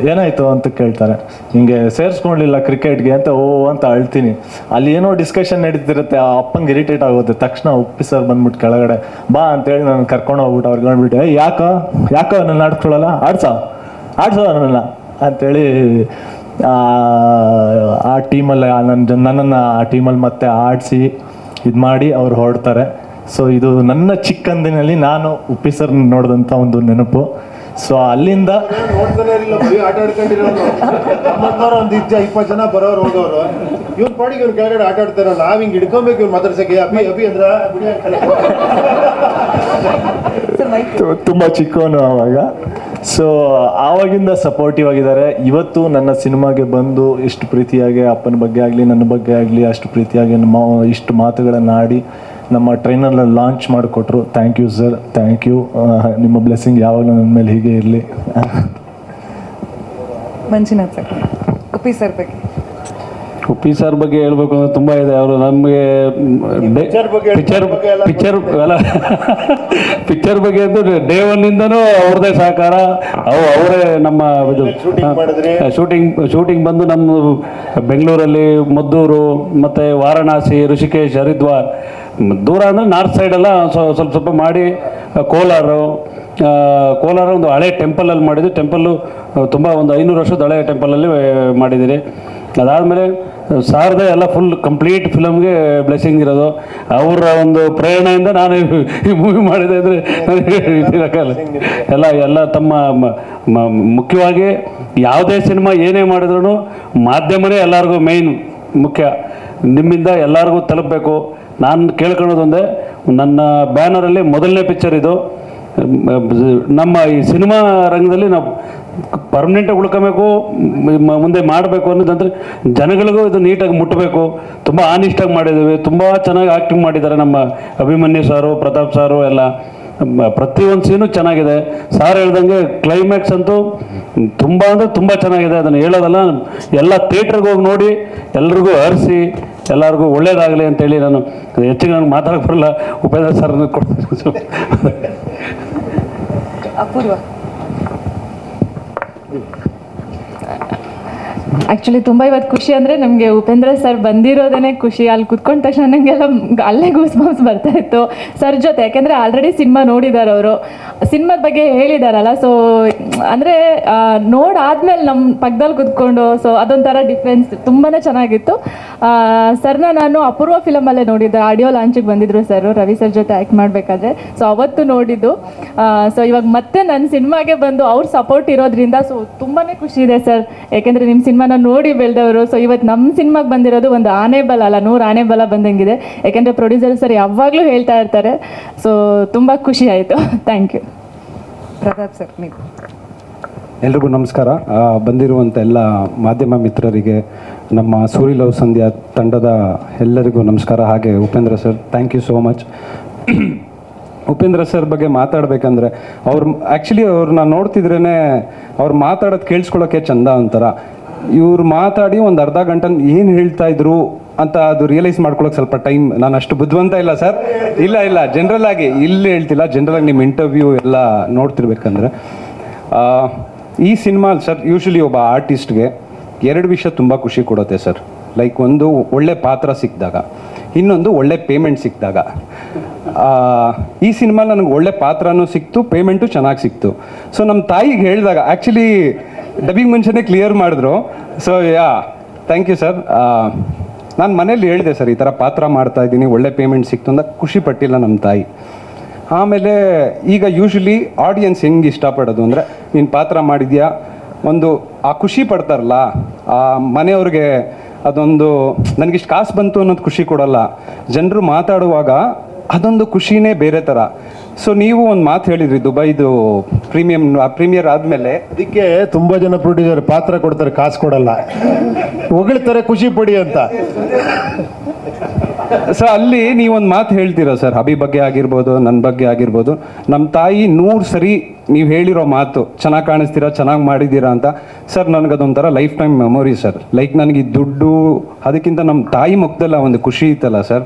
ಏನಾಯ್ತು ಅಂತ ಕೇಳ್ತಾರೆ. ಹಿಂಗೆ ಸೇರಿಸ್ಕೊಂಡಿಲ್ಲ ಕ್ರಿಕೆಟ್ಗೆ ಅಂತ ಓ ಅಂತ ಅಳ್ತೀನಿ. ಅಲ್ಲಿ ಏನೋ ಡಿಸ್ಕಷನ್ ನಡೀತಿರುತ್ತೆ ಆ ಅಪ್ಪಂಗೆ ಇರಿಟೇಟ್ ಆಗುತ್ತೆ ತಕ್ಷಣ ಉಪ್ಪಿ ಸರ್ ಬಂದ್ಬಿಟ್ಟು ಕೆಳಗಡೆ ಬಾ ಅಂತೇಳಿ ನಾನು ಕರ್ಕೊಂಡು ಹೋಗ್ಬಿಟ್ಟು ಅವ್ರಿಗೆ ಹೇಳ್ಬಿಟ್ಟೆ "ಏ, ಯಾಕೋ? ಯಾಕೋ ನನ್ನ ಆಡ್ಕೊಳ್ಳಲ್ಲ ಆಡ್ಸ? ಆಡ್ಸೋ ನನ್ನ ಅಂತೇಳಿ ಆ, ಆ ಟೀಮಲ್ಲಿ ನನ್ನ ನನ್ನನ್ನು ಆ ಟೀಮಲ್ಲಿ ಮತ್ತೆ ಆಡಿಸಿ ಇದು ಮಾಡಿ ಅವ್ರು ಹೊರಡ್ತಾರೆ. ಸೊ ಇದು ನನ್ನ ಚಿಕ್ಕಂದಿನಲ್ಲಿ ನಾನು ಉಪ್ಪಿ ಸರ್ ನೋಡಿದಂಥ ಒಂದು ನೆನಪು. ಸೊ ಅಲ್ಲಿಂದ ಒಂದು ಇದ್ದ ಇಪ್ಪತ್ತು ಜನ ಬರೋರು ಹೋಗೋರು ಇವ್ರ ಪಾಡಿಗೆ ಇವ್ನ ಕೆಳಗಡೆ ಆಟ ಆಡ್ತಾರೋ ನಾವ್ ಹಿಂಗ್ ಹಿಡ್ಕೊಬೇಕು ಇವ್ರು ಮಾತಾಡ್ಸಕ್ಕೆ. ಅಭಿ ಅಭಿ ಅಂದ್ರ ತುಂಬಾ ಚಿಕ್ಕವನು ಆವಾಗ. ಸೊ ಆವಾಗಿಂದ ಸಪೋರ್ಟಿವ್ ಆಗಿದ್ದಾರೆ. ಇವತ್ತು ನನ್ನ ಸಿನಿಮಾಗೆ ಬಂದು ಇಷ್ಟು ಪ್ರೀತಿಯಾಗಿ ಅಪ್ಪನ ಬಗ್ಗೆ ಆಗಲಿ ನನ್ನ ಬಗ್ಗೆ ಆಗಲಿ ಅಷ್ಟು ಪ್ರೀತಿಯಾಗಿ ಇಷ್ಟು ಮಾತುಗಳನ್ನು ಆಡಿ ನಮ್ಮ ಟ್ರೈನರ್ನ ಲಾಂಚ್ ಮಾಡಿಕೊಟ್ರು. Thank you sir thank you ನಿಮ್ಮ ಬ್ಲೆಸ್ಸಿಂಗ್ ಯಾವಾಗಲೂ ನನ್ನ ಮೇಲೆ ಹೀಗೆ ಇರಲಿ. ಮಂಜುನಾಥ್ ಸರ್. ಉಪಿ ಸರ್ ಬಗ್ಗೆ. ಉಪ್ಪಿ ಸರ್ ಬಗ್ಗೆ ಹೇಳ್ಬೇಕು ಅಂದ್ರೆ ತುಂಬಾ ಇದೆ. ಅವರು ನಮಗೆ ಪಿಕ್ಚರ್ ಎಲ್ಲ ಪಿಕ್ಚರ್ ಅಲ್ಲ. *laughs* ಪಿಕ್ಚರ್ ಬಗ್ಗೆ ಅಂತೂ ಡೇ ಒನ್ನಿಂದನೂ ಅವ್ರದೇ ಸಹಕಾರ. ಅವು ಅವರೇ ನಮ್ಮ ಇದು ಮಾಡಿದ್ರಿ. ಶೂಟಿಂಗ್ ಶೂಟಿಂಗ್ ಬಂದು ನಮ್ಮ ಬೆಂಗಳೂರಲ್ಲಿ ಮದ್ದೂರು ಮತ್ತು ವಾರಣಾಸಿ ಋಷಿಕೇಶ್ ಹರಿದ್ವಾರ್ ದೂರ ಅಂದ್ರೆ ನಾರ್ತ್ ಸೈಡೆಲ್ಲ ಎಲ್ಲ ಸ್ವಲ್ಪ ಸ್ವಲ್ಪ ಮಾಡಿ ಕೋಲಾರ ಕೋಲಾರು ಒಂದು ಹಳೆ ಟೆಂಪಲಲ್ಲಿ ಮಾಡಿದ್ದು. ಟೆಂಪಲ್ಲು ತುಂಬ ಒಂದು ಐನೂರು ವರ್ಷದ ಹಳೆ ಟೆಂಪಲಲ್ಲಿ ಮಾಡಿದ್ದೀರಿ. ಅದಾದಮೇಲೆ ಸಾರದ ಎಲ್ಲ ಫುಲ್ ಕಂಪ್ಲೀಟ್ ಫಿಲಮ್ಗೆ ಬ್ಲೆಸ್ಸಿಂಗ್ ಇರೋದು. ಅವರ ಒಂದು ಪ್ರೇರಣೆಯಿಂದ ನಾನು ಈ ಮೂವಿ ಮಾಡಿದೆ ಅಂದರೆ ಎಲ್ಲ ಎಲ್ಲ ತಮ್ಮ ಮುಖ್ಯವಾಗಿ ಯಾವುದೇ ಸಿನಿಮಾ ಏನೇ ಮಾಡಿದ್ರು ಮಾಧ್ಯಮನೇ ಎಲ್ಲರಿಗೂ ಮೇಯ್ನ್ ಮುಖ್ಯ. ನಿಮ್ಮಿಂದ ಎಲ್ಲರಿಗೂ ತಲುಪಬೇಕು. ನಾನು ಕೇಳ್ಕೊಳ್ಳೋದೊಂದೇ ನನ್ನ ಬ್ಯಾನರಲ್ಲಿ ಮೊದಲನೇ ಪಿಕ್ಚರ್ ಇದು. ನಮ್ಮ ಈ ಸಿನಿಮಾ ರಂಗದಲ್ಲಿ ನಾವು ಪರ್ಮನೆಂಟಾಗಿ ಉಳ್ಕೋಬೇಕು, ಮ- ಮುಂದೆ ಮಾಡಬೇಕು ಅನ್ನೋದಂದ್ರೆ ಜನಗಳಿಗೂ ಇದು ನೀಟಾಗಿ ಮುಟ್ಟಬೇಕು ತುಂಬ ಆನಿಷ್ಟಾಗಿ ಮಾಡಿದ್ದೀವಿ. ತುಂಬ ಚೆನ್ನಾಗಿ ಆ್ಯಕ್ಟಿಂಗ್ ಮಾಡಿದ್ದಾರೆ ನಮ್ಮ ಅಭಿಮನ್ಯು ಸಾರು, ಪ್ರತಾಪ್ ಸಾರು ಎಲ್ಲ. ಪ್ರತಿಯೊಂದು ಸೀನು ಚೆನ್ನಾಗಿದೆ. ಸಾರ್ ಹೇಳ್ದಂಗೆ ಕ್ಲೈಮ್ಯಾಕ್ಸ್ ಅಂತೂ ತುಂಬ ಅಂದರೆ ತುಂಬ ಚೆನ್ನಾಗಿದೆ. ಅದನ್ನು ಹೇಳೋದಲ್ಲ, ಎಲ್ಲ ಥಿಯೇಟ್ರಿಗೆ ಹೋಗಿ ನೋಡಿ, ಎಲ್ರಿಗೂ ಹರಿಸಿ, ಎಲ್ಲರಿಗೂ ಒಳ್ಳೇದಾಗಲಿ ಅಂತೇಳಿ ನಾನು ಹೆಚ್ಚಿಗೆ ನನಗೆ ಮಾತಾಡಕ್ಕೆ ಬರಲ್ಲ. ಉಪೇಂದ್ರ ಸರ್ನ ಕೊಡ್ತೀನಿ. ಆ್ಯಕ್ಚುಲಿ ತುಂಬ ಇವತ್ತು ಖುಷಿ ಅಂದರೆ ನಮಗೆ ಉಪೇಂದ್ರ ಸರ್ ಬಂದಿರೋದೇ ಖುಷಿ. ಅಲ್ಲಿ ಕುತ್ಕೊಂಡ ತಕ್ಷಣ ನನಗೆಲ್ಲ ಅಲ್ಲೇ ಗೂಸ್ ಬಂಪ್ಸ್ ಬರ್ತಾ ಇತ್ತು. ಸರ್ ಜೊತೆ, ಯಾಕೆಂದರೆ ಆಲ್ರೆಡಿ ಸಿನಿಮಾ ನೋಡಿದ್ದಾರೆ ಅವರು. ಸಿನಿಮಾದ ಬಗ್ಗೆ ಹೇಳಿದಾರಲ್ಲ ಸೊ ಅಂದರೆ ನೋಡಾದ್ಮೇಲೆ ನಮ್ಮ ಪಕ್ಕದಲ್ಲಿ ಕುತ್ಕೊಂಡು ಸೊ ಅದೊಂಥರ ಡಿಫ್ರೆನ್ಸ್ ತುಂಬಾ ಚೆನ್ನಾಗಿತ್ತು. ಸರ್ ನಾನು ಅಪೂರ್ವ ಫಿಲಮಲ್ಲೇ ನೋಡಿದ್ದೆ. ಆಡಿಯೋ ಲಾಂಚಿಗೆ ಬಂದಿದ್ರು ಸರ್ ರವಿ ಸರ್ ಜೊತೆ ಆ್ಯಕ್ಟ್ ಮಾಡಬೇಕಾದ್ರೆ. ಸೊ ಅವತ್ತು ನೋಡಿದ್ದು. ಸೊ ಇವಾಗ ಮತ್ತೆ ನನ್ನ ಸಿನಿಮಾಗೆ ಬಂದು ಅವ್ರ ಸಪೋರ್ಟ್ ಇರೋದ್ರಿಂದ ಸೊ ತುಂಬಾ ಖುಷಿ ಇದೆ ಸರ್. ಯಾಕೆಂದರೆ ನಿಮ್ಮ ಸಿನಿಮಾನ ನೋಡಿ ಬೆಳೆದವರು ಸೊ ಇವತ್ತು ನಮ್ಮ ಸಿನಿಮಾಗೆ ಬಂದಿರೋದು ಒಂದು ಆನೆ ಬಲ ಅಲ್ಲ, ನೂರು ಆನೆ ಬಲ ಬಂದಂಗಿದೆ. ಯಾಕೆಂದರೆ ಪ್ರೊಡ್ಯೂಸರ್ ಸರ್ ಯಾವಾಗಲೂ ಹೇಳ್ತಾ ಇರ್ತಾರೆ. ಸೊ ತುಂಬ ಖುಷಿ ಆಯಿತು. ಥ್ಯಾಂಕ್ ಯು ಪ್ರತಾಪ್ ಸರ್, ನೀವು. ಎಲ್ರಿಗೂ ನಮಸ್ಕಾರ. ಬಂದಿರುವಂಥ ಎಲ್ಲ ಮಾಧ್ಯಮ ಮಿತ್ರರಿಗೆ, ನಮ್ಮ ಸೂರಿ ಲವ್ ಸಂಧ್ಯಾ ತಂಡದ ಎಲ್ಲರಿಗೂ ನಮಸ್ಕಾರ. ಹಾಗೆ Upendra sir thank you so much Upendra sir ಬಗ್ಗೆ ಮಾತಾಡಬೇಕಂದ್ರೆ, ಅವ್ರು ಆ್ಯಕ್ಚುಲಿ ಅವ್ರನ್ನ ನೋಡ್ತಿದ್ರೇ ಅವ್ರು ಮಾತಾಡೋದು ಕೇಳಿಸ್ಕೊಳ್ಳೋಕೆ ಚಂದ ಒಂಥರ ಇವ್ರು ಮಾತಾಡಿ ಒಂದು ಅರ್ಧ ಗಂಟೆ ಏನು ಹೇಳ್ತಾ ಇದ್ರು ಅಂತ ಅದು ರಿಯಲೈಸ್ ಮಾಡ್ಕೊಳ್ಳೋಕೆ ಸ್ವಲ್ಪ ಟೈಮ್ ನಾನು ಅಷ್ಟು ಬುದ್ಧಿವಂತ ಇಲ್ಲ ಸರ್. ಇಲ್ಲ ಇಲ್ಲ ಜನರಲ್ ಆಗಿ, ಇಲ್ಲಿ ಹೇಳ್ತಿಲ್ಲ. ಜನರಲ್ ಆಗಿ ನಿಮ್ಮ ಇಂಟರ್ವ್ಯೂ ಎಲ್ಲ ನೋಡ್ತಿರ್ಬೇಕಂದ್ರೆ ಈ ಸಿನಿಮಾ ಸರ್ ಯೂಶಲಿ ಒಬ್ಬ ಆರ್ಟಿಸ್ಟ್ಗೆ ಎರಡು ವಿಷಯ ತುಂಬ ಖುಷಿ ಕೊಡುತ್ತೆ ಸರ್. ಲೈಕ್ ಒಂದು ಒಳ್ಳೆ ಪಾತ್ರ ಸಿಕ್ಕಿದಾಗ, ಇನ್ನೊಂದು ಒಳ್ಳೆ ಪೇಮೆಂಟ್ ಸಿಕ್ಕಿದಾಗ. ಈ ಸಿನಿಮಾ ನನಗೆ ಒಳ್ಳೆ ಪಾತ್ರನೂ ಸಿಕ್ತು ಪೇಮೆಂಟು ಚೆನ್ನಾಗಿ ಸಿಕ್ತು. ಸೊ ನಮ್ಮ ತಾಯಿಗೆ ಹೇಳಿದಾಗ ಆ್ಯಕ್ಚುಲಿ ಡಬ್ಬಿಂಗ್ ಮುಂಚೆನೇ ಕ್ಲಿಯರ್ ಮಾಡಿದ್ರು. So yeah thank you sir ನಾನು ಮನೇಲಿ ಹೇಳಿದೆ ಸರ್, ಈ ಥರ ಪಾತ್ರ ಮಾಡ್ತಾ ಇದ್ದೀನಿ, ಒಳ್ಳೆ ಪೇಮೆಂಟ್ ಸಿಕ್ತು ಅಂತ ಖುಷಿ ಪಟ್ಟಿಲ್ಲ ನಮ್ಮ ತಾಯಿ. ಆಮೇಲೆ ಈಗ ಯೂಶ್ವಲಿ ಆಡಿಯನ್ಸ್ ಹೆಂಗೆ ಇಷ್ಟಪಡೋದು ಅಂದರೆ, ನೀನು ಪಾತ್ರ ಮಾಡಿದ್ಯಾ? ಒಂದು, ಆ ಖುಷಿ ಪಡ್ತಾರಲ್ಲ, ಆ ಮನೆಯವ್ರಿಗೆ ಅದೊಂದು, ನನಗಿಷ್ಟು ಕಾಸು ಬಂತು ಅನ್ನೋದು ಖುಷಿ ಕೊಡಲ್ಲ. ಜನರು ಮಾತಾಡುವಾಗ ಅದೊಂದು ಖುಷಿನೇ ಬೇರೆ ಥರ ಸೊ ನೀವು ಒಂದು ಮಾತು ಹೇಳಿದ್ರಿ, ದುಬೈದು ಪ್ರೀಮಿಯಂ ಪ್ರೀಮಿಯರ್ ಆದಮೇಲೆ. ಅದಕ್ಕೆ ತುಂಬ ಜನ ಪ್ರೊಡ್ಯೂಸರ್ ಪಾತ್ರ ಕೊಡ್ತಾರೆ, ಕಾಸು ಕೊಡಲ್ಲ. ಹೊಗಳ್ತಾರೆ, ಖುಷಿ ಪಡಿ ಅಂತ. ಸೊ ಅಲ್ಲಿ ನೀವೊಂದು ಮಾತು ಹೇಳ್ತೀರಾ ಸರ್? ಹಬಿ ಬಗ್ಗೆ ಆಗಿರ್ಬೋದು ನನ್ನ ಬಗ್ಗೆ ಆಗಿರ್ಬೋದು. ನಮ್ಮ ತಾಯಿ ನೂರು ಸರಿ ನೀವು ಹೇಳಿರೋ ಮಾತು, ಚೆನ್ನಾಗಿ ಕಾಣಿಸ್ತೀರಾ, ಚೆನ್ನಾಗಿ ಮಾಡಿದ್ದೀರಾ ಅಂತ. ಸರ್ ನನಗದೊಂಥರ life time memory sir. Like ನನಗೆ ಈ ದುಡ್ಡು, ಅದಕ್ಕಿಂತ ನಮ್ಮ ತಾಯಿ ಮುಖದಲ್ಲ ಒಂದು ಖುಷಿ ಇತ್ತಲ್ಲ ಸರ್.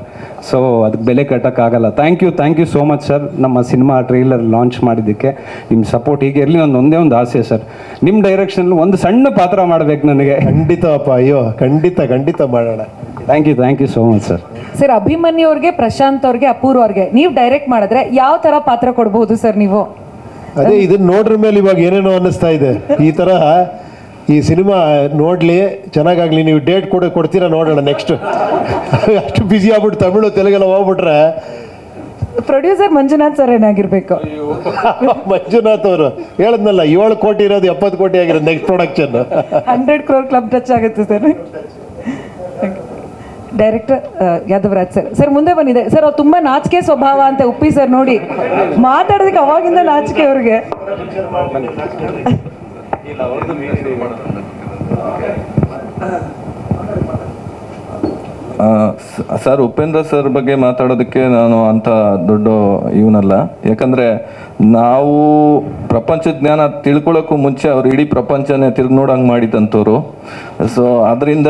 ಸೊ ಅದಕ್ಕೆ ಬೆಲೆ ಕಟ್ಟೋಕ್ಕಾಗಲ್ಲ. Thank you thank you so much sir, ನಮ್ಮ ಸಿನಿಮಾ ಟ್ರೈಲರ್ ಲಾಂಚ್ ಮಾಡಿದ್ದಕ್ಕೆ. ನಿಮ್ಮ ಸಪೋರ್ಟ್ ಹೀಗೆ ಇರಲಿ ನನ್ನ ಒಂದೇ ಒಂದು ಆಸೆ ಸರ್. ನಿಮ್ಮ ಡೈರೆಕ್ಷನ್ ಒಂದು ಸಣ್ಣ ಪಾತ್ರ ಮಾಡಬೇಕು ನನಗೆ. ಖಂಡಿತಪ್ಪ ಅಯ್ಯೋ, ಖಂಡಿತ ಖಂಡಿತ ಮಾಡೋಣ. Thank you thank you so much sir sir Abhimanyu ಅವ್ರಿಗೆ ಪ್ರಶಾಂತ್ ಅವ್ರಿಗೆ ಅಪೂರ್ವ ಅವ್ರಿಗೆ ನೀವು ಡೈರೆಕ್ಟ್ ಮಾಡಿದ್ರೆ ಯಾವ ತರ ಪಾತ್ರ ಕೊಡಬಹುದು ಸರ್ ನೀವು? ಅದೇ ಇದನ್ನ ನೋಡ್ರ ಮೇಲೆ ಇವಾಗ ಏನೇನೋ ಅನ್ನಿಸ್ತಾ ಇದೆ. ಈ ತರ ಈ ಸಿನಿಮಾ ನೋಡ್ಲಿ ಚೆನ್ನಾಗಾಗ್ಲಿ ನೀವು ಡೇಟ್ ಕೊಡ ಕೊಡ್ತೀರಾ ನೋಡೋಣ ನೆಕ್ಸ್ಟ್ ಅಷ್ಟು ಬ್ಯುಸಿ ಆಗ್ಬಿಟ್ಟು ತಮಿಳು ತೆಲುಗೆಲ್ಲ ಹೋಗ್ಬಿಟ್ರೆ. ಪ್ರೊಡ್ಯೂಸರ್ ಮಂಜುನಾಥ್ ಸರ್ ಏನಾಗಿರ್ಬೇಕು? *laughs* ಮಂಜುನಾಥ್ ಅವರು. ಹೇಳದ್ನಲ್ಲ ಏಳು ಕೋಟಿ ಇರೋದು ಎಪ್ಪತ್ತು ಕೋಟಿ ಆಗಿರೋದು next production hundred crore club touch ಆಗುತ್ತೆ sir director Yadavraj sir sir ಮುಂದೆ ಬಂದಿದೆ. ಸರ್ ಅವ್ರು ತುಂಬಾ ನಾಚಿಕೆ ಸ್ವಭಾವ ಅಂತ ಉಪ್ಪಿ ಸರ್ ನೋಡಿ ಮಾತಾಡೋದಕ್ಕೆ ಅವಾಗಿಂದ ನಾಚಿಕೆ ಅವ್ರಿಗೆ. ಸರ್, ಉಪೇಂದ್ರ ಸರ್ ಬಗ್ಗೆ ಮಾತಾಡೋದಕ್ಕೆ ನಾನು ಅಂಥ ದೊಡ್ಡ ಇವನಲ್ಲ. ಯಾಕಂದರೆ ನಾವು ಪ್ರಪಂಚ ಜ್ಞಾನ ತಿಳ್ಕೊಳ್ಳೋಕ್ಕೂ ಮುಂಚೆ ಅವ್ರು ಇಡೀ ಪ್ರಪಂಚನೇ ತಿರ್ಗಿ ನೋಡಂಗೆ ಮಾಡಿದಂಥವ್ರು. ಸೊ ಅದರಿಂದ